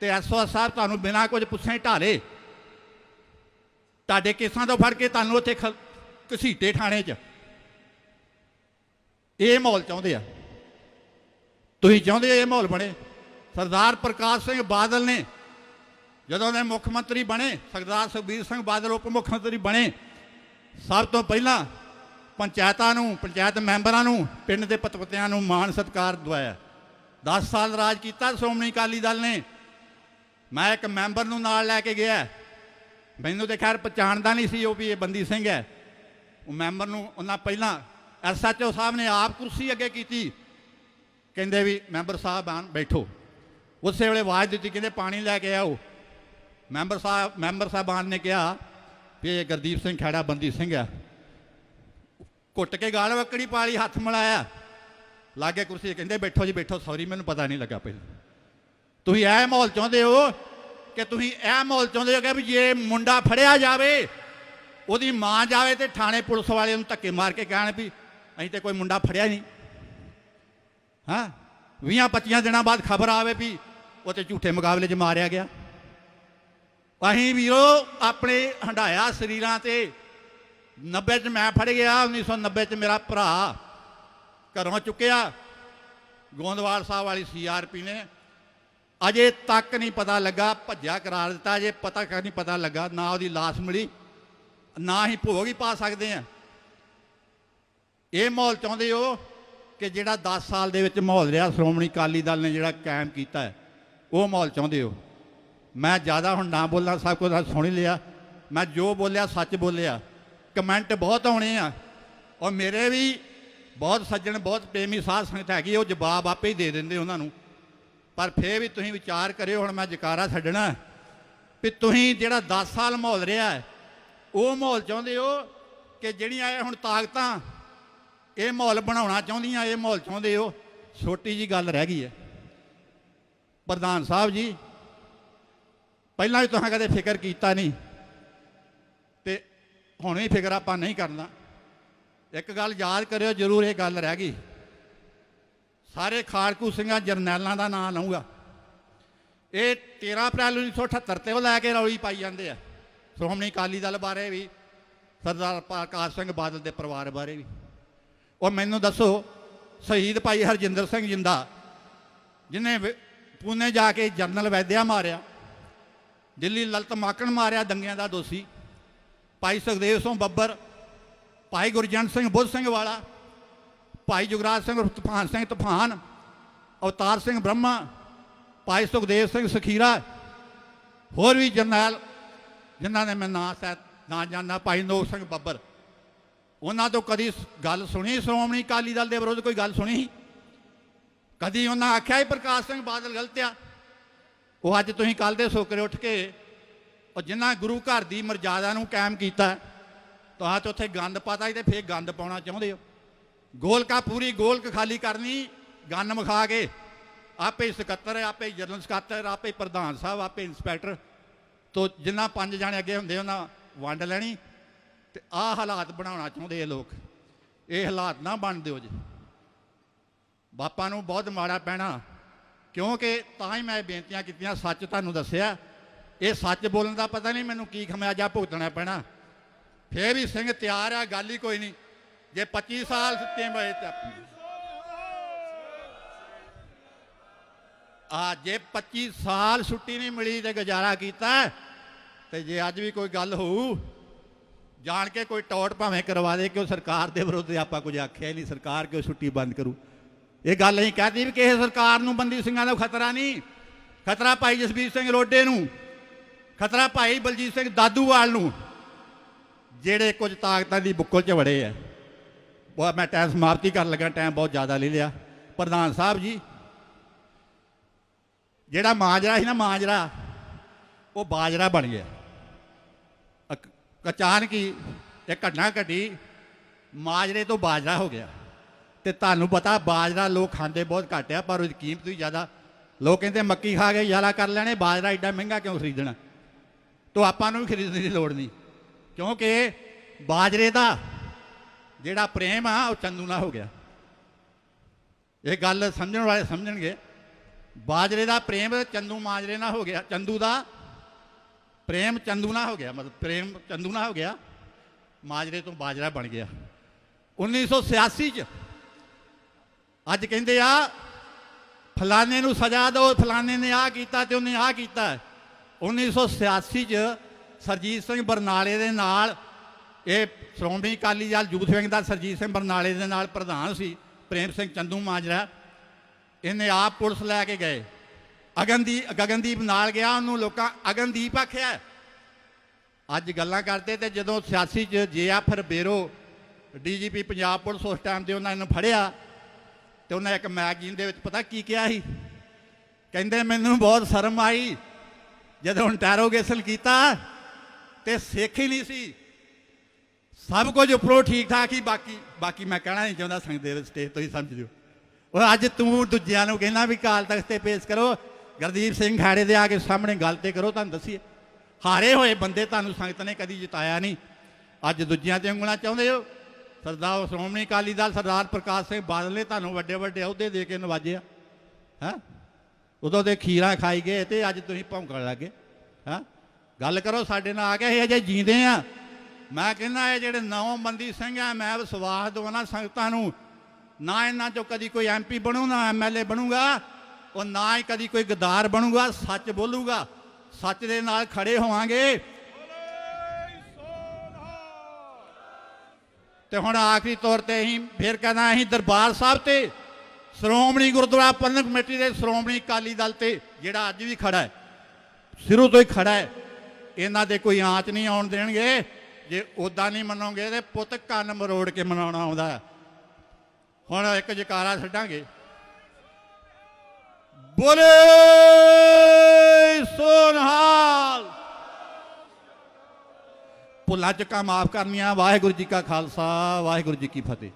ਤੇ ਐਸਓ ਸਾਹਿਬ ਤੁਹਾਨੂੰ ਬਿਨਾਂ ਕੁਝ ਪੁੱਛੇ ਢਾਲੇ। ਤੁਹਾਡੇ ਕੇਸਾਂ ਤੋਂ ਫੜ ਕੇ ਤੁਹਾਨੂੰ ਉੱਥੇ ਖ- ਘਸੀਟੇ ਥਾਣੇ 'ਚ। ਇਹ ਮਾਹੌਲ ਚਾਹੁੰਦੇ ਆ। ਤੁਸੀਂ ਚਾਹੁੰਦੇ ਹੋ ਇਹ ਮਾਹੌਲ ਬਣੇ? ਸਰਦਾਰ ਪ੍ਰਕਾਸ਼ ਸਿੰਘ ਬਾਦਲ ਨੇ, ਜਦੋਂ ਦੇ ਮੁੱਖ ਮੰਤਰੀ ਬਣੇ, ਸਰਦਾਰ ਸੁਖਬੀਰ ਸਿੰਘ ਬਾਦਲ ਉਪ ਮੁੱਖ ਮੰਤਰੀ ਬਣੇ, ਸਭ ਤੋਂ ਪਹਿਲਾਂ ਪੰਚਾਇਤਾਂ ਨੂੰ, ਪੰਚਾਇਤ ਮੈਂਬਰਾਂ ਨੂੰ, ਪਿੰਡ ਦੇ ਪਤਵਤਿਆਂ ਨੂੰ ਮਾਣ ਸਤਿਕਾਰ ਦਵਾਇਆ। 10 ਸਾਲ ਰਾਜ ਕੀਤਾ ਸ਼੍ਰੋਮਣੀ ਅਕਾਲੀ ਦਲ ਨੇ। ਮੈਂ ਇੱਕ ਮੈਂਬਰ ਨੂੰ ਨਾਲ ਲੈ ਕੇ ਗਿਆ। ਮੈਨੂੰ ਤੇ ਖੈਰ ਪਛਾਣਦਾ ਨਹੀਂ ਸੀ ਉਹ ਵੀ ਇਹ ਬੰਦੀ ਸਿੰਘ ਹੈ। ਉਹ ਮੈਂਬਰ ਨੂੰ ਉਹਨਾਂ ਪਹਿਲਾਂ ਐਸਐਚਓ ਸਾਹਿਬ ਨੇ ਆਪ ਕੁਰਸੀ ਅੱਗੇ ਕੀਤੀ। ਕਹਿੰਦੇ ਵੀ ਮੈਂਬਰ ਸਾਹਿਬ ਆਣ ਬੈਠੋ। ਉਸੇ ਵੇਲੇ ਆਵਾਜ਼ ਦਿੱਤੀ, ਕਹਿੰਦੇ ਪਾਣੀ ਲੈ ਕੇ ਆਓ। ਮੈਂਬਰ ਸਾਹਿਬ, ਮੈਂਬਰ ਸਾਹਿਬਾਨ ਨੇ ਕਿਹਾ ਵੀ ਇਹ ਗੁਰਦੀਪ ਸਿੰਘ ਖੈੜਾ ਬੰਦੀ ਸਿੰਘ ਆ ਘੁੱਟ ਕੇ ਗਾਲ ਵਕੜੀ ਪਾਲੀ ਹੱਥ ਮਿਲਾਇਆ। ਲਾਗੇ ਕੁਰਸੀ ਕਹਿੰਦੇ, ਬੈਠੋ ਜੀ, ਬੈਠੋ, ਸੌਰੀ, ਮੈਨੂੰ ਪਤਾ ਨਹੀਂ ਲੱਗਾ ਪਹਿਲਾਂ ਤੁਸੀਂ ਇਹ ਮਾਹੌਲ ਚਾਹੁੰਦੇ ਹੋ ਕਿ ਤੁਸੀਂ ਇਹ ਮਾਹੌਲ ਚਾਹੁੰਦੇ ਹੋ ਕਿ ਵੀ ਜੇ ਮੁੰਡਾ ਫੜਿਆ ਜਾਵੇ, ਉਹਦੀ ਮਾਂ ਜਾਵੇ ਤੇ ਥਾਣੇ ਪੁਲਿਸ ਵਾਲੇ ਨੂੰ ਧੱਕੇ ਮਾਰ ਕੇ ਕਹਿਣ ਵੀ ਅਸੀਂ ਤੇ ਕੋਈ ਮੁੰਡਾ ਫੜਿਆ ਨਹੀਂ। ਹਾਂ? 20 25 ਦਿਨਾਂ ਬਾਅਦ ਖਬਰ ਆਵੇ ਵੀ ਉਹ ਤੇ ਝੂਠੇ ਮੁਕਾਬਲੇ 'ਚ ਮਾਰਿਆ ਗਿਆ। ਅਸੀਂ ਵੀਰੋ ਆਪਣੇ ਹੰਡਾਇਆ ਸਰੀਰਾਂ ਤੇ 90 'ਚ ਮੈਂ ਫੜ ਗਿਆ 1990 'ਚ ਮੇਰਾ ਭਰਾ ਘਰੋਂ ਚੁੱਕਿਆ। ਗੋਂਦਵਾਲ ਸਾਹਿਬ ਵਾਲੀ ਸੀਆਰਪੀ ਨੇ ਅਜੇ ਤੱਕ ਨਹੀਂ ਪਤਾ ਲੱਗਾ, ਭੱਜਿਆ ਕਰਾਰ ਦਿੱਤਾ, ਅਜੇ ਪਤਾ ਕਰ ਨਹੀਂ ਪਤਾ ਲੱਗਾ, ਨਾ ਉਹਦੀ ਲਾਸ਼ ਮਿਲੀ, ਨਾ ਹੀ ਭੋਗ ਹੀ ਪਾ ਸਕਦੇ ਆ ਇਹ ਮਾਹੌਲ ਚਾਹੁੰਦੇ ਹੋ ਕਿ ਜਿਹੜਾ 10 ਸਾਲ ਦੇ ਵਿੱਚ ਮਾਹੌਲ ਰਿਹਾ, ਸ਼੍ਰੋਮਣੀ ਅਕਾਲੀ ਦਲ ਨੇ ਜਿਹੜਾ ਕਾਇਮ ਕੀਤਾ ਹੈ। ਉਹ ਮਾਹੌਲ ਚਾਹੁੰਦੇ ਹੋ? ਮੈਂ ਜ਼ਿਆਦਾ ਹੁਣ ਨਾ ਬੋਲਾਂ, ਸਭ ਕੁਝ ਤਾਂ ਸੁਣ ਹੀ ਲਿਆ। ਮੈਂ ਜੋ ਬੋਲਿਆ, ਸੱਚ ਬੋਲਿਆ। ਕਮੈਂਟ ਬਹੁਤ ਆਉਣੇ ਆ। ਔਰ ਮੇਰੇ ਵੀ ਬਹੁਤ ਸੱਜਣ, ਬਹੁਤ ਪ੍ਰੇਮੀ ਸਾਧ ਸੰਗਤ ਹੈਗੀ ਉਹ ਜਵਾਬ ਆਪੇ ਹੀ ਦੇ ਦਿੰਦੇ ਉਹਨਾਂ ਨੂੰ। ਪਰ ਫੇਰ ਵੀ ਤੁਸੀਂ ਵਿਚਾਰ ਕਰਿਓ, ਹੁਣ ਮੈਂ ਜਕਾਰਾ ਛੱਡਣਾ। ਵੀ ਤੁਸੀਂ ਜਿਹੜਾ 10 ਸਾਲ ਮਾਹੌਲ ਰਿਹਾ ਉਹ ਮਾਹੌਲ ਚਾਹੁੰਦੇ ਹੋ ਕਿ ਜਿਹੜੀਆਂ ਇਹ ਹੁਣ ਤਾਕਤਾਂ, ਇਹ ਮਾਹੌਲ ਬਣਾਉਣਾ ਚਾਹੁੰਦੀਆਂ, ਇਹ ਮਾਹੌਲ ਚਾਹੁੰਦੇ ਹੋ? ਛੋਟੀ ਜੀ ਗੱਲ ਰਹਿ ਗਈ ਹੈ। ਪ੍ਰਧਾਨ ਸਾਹਿਬ ਜੀ, ਪਹਿਲਾਂ ਵੀ ਤੁਸੀਂ ਕਦੇ ਫਿਕਰ ਕੀਤਾ ਨਹੀਂ ਤੇ ਹੁਣ ਵੀ ਫਿਕਰ ਆਪਾਂ ਨਹੀਂ ਕਰਨਾ। ਇੱਕ ਗੱਲ ਯਾਦ ਕਰਿਓ, ਜ਼ਰੂਰ ਇਹ ਗੱਲ ਰਹਿ ਗਈ। ਸਾਰੇ ਖਾੜਕੂ ਸਿੰਘਾਂ ਜਰਨੈਲਾਂ ਦਾ ਨਾਮ ਲਊਗਾ। ਇਹ 13 ਅਪ੍ਰੈਲ 1978 ਤੇ ਉਹ ਲੈ ਕੇ ਰੌਲੀ ਪਾਈ ਜਾਂਦੇ ਆ। ਸ਼੍ਰੋਮਣੀ ਅਕਾਲੀ ਦਲ ਬਾਰੇ ਵੀ, ਸਰਦਾਰ ਪ੍ਰਕਾਸ਼ ਸਿੰਘ ਬਾਦਲ ਦੇ ਪਰਿਵਾਰ ਬਾਰੇ ਵੀ। ਉਹ ਮੈਨੂੰ ਦੱਸੋ, ਸ਼ਹੀਦ ਭਾਈ ਹਰਜਿੰਦਰ ਸਿੰਘ ਜਿੰਦਾ, ਜਿਨੇ ਵ- ਪੂਨੇ ਜਾ ਕੇ ਜਰਨਲ ਵੈਦਿਆ ਮਾਰਿਆ। ਦਿੱਲੀ ਲਲਤ ਮਾਕਣ ਮਾਰਿਆ ਦੰਗਿਆਂ ਦਾ ਦੋਸ਼ੀ। ਭਾਈ ਸੁਖਦੇਵ ਸਿੰਘ ਬੱਬਰ, ਭਾਈ ਗੁਰਜੰਟ ਸਿੰਘ ਬੁੱਧ ਸਿੰਘ ਵਾਲਾ, ਭਾਈ ਜੁਗਰਾਜ ਸਿੰਘ ਉਰਫ ਤੂਫਾਨ ਸਿੰਘ ਤੂਫਾਨ, ਅਵਤਾਰ ਸਿੰਘ ਬ੍ਰਹਮਾ, ਭਾਈ ਸੁਖਦੇਵ ਸਿੰਘ ਸਖੀਰਾ, ਹੋਰ ਵੀ ਜਰਨੈਲ ਜਿਨ੍ਹਾਂ ਨੇ ਮੈਂ ਨਾਂ ਸਹਿ ਨਾ ਜਾਣਦਾ, ਭਾਈ ਨੋਕ ਸਿੰਘ ਬੱਬਰ। ਉਹਨਾਂ ਤੋਂ ਕਦੀ ਸ- ਗੱਲ ਸੁਣੀ ਸ਼੍ਰੋਮਣੀ ਅਕਾਲੀ ਦਲ ਦੇ ਵਿਰੁੱਧ ਕੋਈ ਗੱਲ ਸੁਣੀ? ਕਦੀ ਉਹਨਾਂ ਆਖਿਆ ਹੀ ਪ੍ਰਕਾਸ਼ ਸਿੰਘ ਬਾਦਲ ਗਲਤ ਆ। ਉਹ ਅੱਜ ਤੁਸੀਂ ਕੱਲ ਦੇ ਸੋਕਰੇ ਉੱਠ ਕੇ ਉਹ ਜਿਨ੍ਹਾਂ ਗੁਰੂ ਘਰ ਦੀ ਮਰਜ਼ਾਦਾ ਨੂੰ ਕਾਇਮ ਕੀਤਾ, ਤਾਂ ਤੇ ਉੱਥੇ ਗੰਦ ਪਾਤਾ ਤੇ ਫੇਰ ਗੰਦ ਪਾਉਣਾ ਚਾਹੁੰਦੇ ਹੋ। ਗੋਲਕਾ ਪੂਰੀ ਗੋਲਕ ਖਾਲੀ ਕਰਨੀ, ਗੰਨ ਮਖਾ ਕੇ ਆਪੇ ਸਕੱਤਰ, ਆਪੇ ਜਨਰਲ ਸਕੱਤਰ, ਆਪੇ ਪ੍ਰਧਾਨ ਸਾਹਿਬ, ਆਪੇ ਇੰਸਪੈਕਟਰ, ਤੋਂ ਜਿੰਨਾ ਪੰਜ ਜਾਣੇ ਅੱਗੇ ਹੁੰਦੇ ਉਹਨਾਂ ਵੰਡ ਲੈਣੀ ਤੇ ਆਹ ਹਾਲਾਤ ਬਣਾਉਣਾ ਚਾਹੁੰਦੇ ਇਹ ਲੋਕ। ਇਹ ਹਾਲਾਤ ਨਾ ਬਣ ਦਿਓ ਜੀ। ਬਾਪਾ ਨੂੰ ਬਹੁਤ ਮਾੜਾ ਪੈਣਾ, ਕਿਉਂਕਿ ਤਾਂ ਹੀ ਮੈਂ ਬੇਨਤੀਆਂ ਕੀਤੀਆਂ, ਸੱਚ ਤੁਹਾਨੂੰ ਦੱਸਿਆ। ਇਹ ਸੱਚ ਬੋਲਣ ਦਾ ਪਤਾ ਨਹੀਂ ਮੈਨੂੰ ਕੀ ਖਮਿਆਜਾ ਭੁਗਤਣਾ ਪੈਣਾ। ਫੇਰ ਵੀ ਸਿੰਘ ਤਿਆਰ ਆ, ਗੱਲ ਹੀ ਕੋਈ ਨਹੀਂ। ਜੇ 25 ਸਾਲ ਸੁੱਤੇ ਮੈਂ ਤੇ ਆ, ਜੇ 25 ਸਾਲ ਛੁੱਟੀ ਨਹੀਂ ਮਿਲੀ ਤੇ ਗੁਜ਼ਾਰਾ ਕੀਤਾ, ਤੇ ਜੇ ਅੱਜ ਵੀ ਕੋਈ ਗੱਲ ਹੋਊ, ਜਾਣ ਕੇ ਕੋਈ ਟੌਟ ਭਾਵੇਂ ਕਰਵਾ ਦੇ ਕਿ ਉਹ ਸਰਕਾਰ ਦੇ ਵਿਰੁੱਧ ਆਪਾਂ ਕੁਝ ਆਖਿਆ ਹੀ ਨਹੀਂ, ਸਰਕਾਰ ਕਿਉਂ ਛੁੱਟੀ ਬੰਦ ਕਰੂ? ਇਹ ਗੱਲ ਨਹੀਂ ਕਹਦੀ ਵੀ ਕਿਸੇ ਸਰਕਾਰ ਨੂੰ ਬੰਦੀ ਸਿੰਘਾਂ ਦਾ ਖਤਰਾ ਨਹੀਂ। ਖਤਰਾ ਭਾਈ ਜਸਬੀਰ ਸਿੰਘ ਰੋਡੇ ਨੂੰ, ਖਤਰਾ ਭਾਈ ਬਲਜੀਤ ਸਿੰਘ ਦਾਦੂਵਾਲ ਨੂੰ, ਜਿਹੜੇ ਕੁਝ ਤਾਕਤਾਂ ਦੀ ਬੁੱਕਲ 'ਚ ਵੜੇ ਆ। ਉਹ ਮੈਂ ਟਾਈਮ ਸਮਾਪਤੀ ਕਰਨ ਲੱਗਾ, ਟਾਈਮ ਬਹੁਤ ਜ਼ਿਆਦਾ ਲੈ ਲਿਆ। ਪ੍ਰਧਾਨ ਸਾਹਿਬ ਜੀ, ਜਿਹੜਾ ਮਾਜਰਾ ਸੀ ਨਾ ਮਾਜਰਾ, ਉਹ ਬਾਜਰਾ ਬਣ ਗਿਆ। ਅਕ- ਅਚਾਨਕ ਹੀ ਇਹ ਘਟਨਾ ਘਟੀ, ਮਾਜਰੇ ਤੋਂ ਬਾਜਰਾ ਹੋ ਗਿਆ। ਤੇ ਤੁਹਾਨੂੰ ਪਤਾ ਬਾਜਰਾ ਲੋਕ ਖਾਂਦੇ ਬਹੁਤ ਘੱਟ ਆ, ਪਰ ਉਹਦੀ ਕੀਮਤ ਵੀ ਜ਼ਿਆਦਾ। ਲੋਕ ਕਹਿੰਦੇ ਮੱਕੀ ਖਾ ਕੇ ਯਾਲਾ ਕਰ ਲੈਣੇ, ਬਾਜਰਾ ਐਡਾ ਮਹਿੰਗਾ ਕਿਉਂ ਖਰੀਦਣਾ? ਤੋ ਆਪਾਂ ਨੂੰ ਵੀ ਖਰੀਦਣ ਦੀ ਲੋੜ ਨਹੀਂ। ਕਿਉਂਕਿ ਬਾਜਰੇ ਦਾ ਜਿਹੜਾ ਪ੍ਰੇਮ ਆ, ਉਹ ਚੰਦੂ ਨਾਲ ਹੋ ਗਿਆ। ਇਹ ਗੱਲ ਸਮਝਣ ਵਾਲੇ ਸਮਝਣਗੇ। ਬਾਜਰੇ ਦਾ ਪ੍ਰੇਮ ਚੰਦੂ ਮਾਜਰੇ ਨਾਲ ਹੋ ਗਿਆ, ਚੰਦੂ ਦਾ ਪ੍ਰੇਮ ਚੰਦੂ ਨਾਲ ਹੋ ਗਿਆ, ਮਤਲਬ ਪ੍ਰੇਮ ਚੰਦੂ ਨਾਲ ਹੋ ਗਿਆ। ਮਾਜਰੇ ਤੋਂ ਬਾਜਰਾ ਬਣ ਗਿਆ। 1986 ਚ ਅੱਜ ਕਹਿੰਦੇ ਆ, ਫਲਾਣੇ ਨੂੰ ਸਜ਼ਾ ਦਿਓ, ਫਲਾਣੇ ਨੇ ਆ ਕੀਤਾ ਤੇ ਉਹਨੇ ਆ ਕੀਤਾ। 1986 ਚ ਸਰਜੀਤ ਸਿੰਘ ਬਰਨਾਲੇ ਦੇ ਨਾਲ, ਇਹ ਸ਼੍ਰੋਮਣੀ ਅਕਾਲੀ ਦਲ ਯੂਥ ਵਿੰਗ ਦਾ ਸਰਜੀਤ ਸਿੰਘ ਬਰਨਾਲੇ ਦੇ ਨਾਲ ਪ੍ਰਧਾਨ ਸੀ, ਪ੍ਰੇਮ ਸਿੰਘ ਚੰਦੂ ਮਾਜਰਾ, ਇਹਨੇ ਆਪ ਪੁਲਿਸ ਲੈ ਕੇ ਗਏ। ਅਗਨਦੀਪ, ਗਗਨਦੀਪ ਨਾਲ ਗਿਆ, ਉਹਨੂੰ ਲੋਕਾਂ, ਅਗਨਦੀਪ ਆਖਿਆ। ਅੱਜ ਗੱਲਾਂ ਕਰਦੇ ਤੇ ਜਦੋਂ 86 ਚ ਜੇਆਫਰ ਬੇਰੋ, ਡੀਜੀਪੀ ਪੰਜਾਬ ਪੁਲਿਸ ਉਸ ਟਾਈਮ ਤੇ ਉਹਨਾਂ ਨੂੰ ਫੜਿਆ। ਤੇ ਉਹਨਾਂ ਇੱਕ ਮੈਗਜ਼ੀਨ ਦੇ ਵਿੱਚ ਪਤਾ ਕੀ ਕਿਹਾ ਸੀ? ਕਹਿੰਦੇ, ਮੈਨੂੰ ਬਹੁਤ ਸ਼ਰਮ ਆਈ। ਜਦੋਂ ਇੰਟਰੋਗੇਸ਼ਨ ਕੀਤਾ ਤੇ ਸਿੱਖ ਹੀ ਨਹੀਂ ਸੀ। ਸਭ ਕੁਝ ਉੱਪਰੋਂ ਠੀਕ ਠਾਕ ਹੀ, ਬਾਕੀ ਬਾਕੀ ਮੈਂ ਕਹਿਣਾ ਨਹੀਂ ਚਾਹੁੰਦਾ ਸੰਗਤ ਦੇ ਸਟੇਜ ਤੋਂ ਹੀ ਸਮਝ ਲਿਓ ਉਹ ਅੱਜ ਤੂੰ ਦੂਜਿਆਂ ਨੂੰ ਕਹਿੰਦਾ ਵੀ ਕਾਲ ਤਖਤ ਤੇ ਪੇਸ਼ ਕਰੋ। ਗੁਰਦੀਪ ਸਿੰਘ ਖਾੜੇ ਦੇ ਆ ਕੇ ਸਾਹਮਣੇ ਗੱਲ ਤੇ ਕਰੋ, ਤੁਹਾਨੂੰ ਦੱਸੀਏ। ਹਾਰੇ ਹੋਏ ਬੰਦੇ ਤੁਹਾਨੂੰ ਸੰਗਤ ਨੇ ਕਦੀ ਜਿਤਾਇਆ ਨਹੀਂ। ਅੱਜ ਦੂਜਿਆਂ ਤੇ ਉਂਗਲਾਂ ਚਾਹੁੰਦੇ ਹੋ? ਸਰਦਾਰ ਸ਼੍ਰੋਮਣੀ ਅਕਾਲੀ ਦਲ ਸਰਦਾਰ ਪ੍ਰਕਾਸ਼ ਸਿੰਘ ਬਾਦਲ ਨੇ ਤੁਹਾਨੂੰ ਵੱਡੇ ਵੱਡੇ ਅਹੁਦੇ ਦੇ ਕੇ ਨਵਾਜਿਆ ਹੈ? ਉਦੋਂ ਦੇ ਖੀਰਾ ਖਾਈ ਗਏ ਤੇ ਅੱਜ ਤੁਸੀਂ ਭੌਂਕਣ ਲੱਗੇ ਹੈ? ਗੱਲ ਕਰੋ, ਸਾਡੇ ਨਾਲ ਆ ਕੇ ਇਹ ਅਜੇ ਜੀਂਦੇ ਆ। ਮੈਂ ਕਹਿੰਦਾ ਇਹ ਜਿਹੜੇ ਨੌ ਬੰਦੀ ਸਿੰਘ ਆ, ਮੈਂ ਵਿਸ਼ਵਾਸ ਦਵਾਂ ਸੰਗਤਾਂ ਨੂੰ। ਨਾ ਇਹਨਾਂ ਚੋਂ ਕਦੀ ਕੋਈ ਐਮਪੀ ਬਣੂ ਨਾ ਐਮਐਲਏ ਬਣੂਗਾ। ਉਹ ਨਾ ਹੀ ਕਦੀ ਕੋਈ ਗਦਾਰ ਬਣੂਗਾ, ਸੱਚ ਬੋਲੂਗਾ। ਸੱਚ ਦੇ ਨਾਲ ਖੜੇ ਹੋਵਾਂਗੇ। ਤੇ ਹੁਣ ਆਖਰੀ ਤੌਰ ਤੇ ਅਸੀਂ ਫਿਰ ਕਹਿੰਦਾ ਅਸੀਂ ਦਰਬਾਰ ਸਾਹਿਬ ਤੇ ਸ਼੍ਰੋਮਣੀ ਗੁਰਦੁਆਰਾ ਪ੍ਰਬੰਧਕ ਕਮੇਟੀ ਦੇ ਸ਼੍ਰੋਮਣੀ ਅਕਾਲੀ ਦਲ ਤੇ ਜਿਹੜਾ ਅੱਜ ਵੀ ਖੜਾ ਹੈ, ਸ਼ੁਰੂ ਤੋਂ ਹੀ ਖੜਾ ਹੈ, ਇਹਨਾਂ ਦੇ ਕੋਈ ਆਂਚ ਨਹੀਂ ਆਉਣ ਦੇਣਗੇ, ਜੇ ਉਦਾਂ ਨਹੀਂ ਮੰਨੋਗੇ ਤੇ ਪੁੱਤ ਕੰਨ ਮਰੋੜ ਕੇ ਮਨਾਉਣਾ ਆਉਂਦਾ ਹੈ। ਹੁਣ ਇੱਕ ਜਕਾਰਾ ਛੱਡਾਂਗੇ ਬੋਲੇ ਸੋਨਹਾਲ ਭੁੱਲਾਂ ਚੁੱਕਾਂ ਮਾਫ ਕਰਨੀਆਂ। ਵਾਹਿਗੁਰੂ ਜੀ ਕਾ ਖਾਲਸਾ ਵਾਹਿਗੁਰੂ ਜੀ ਕੀ ਫਤਿਹ।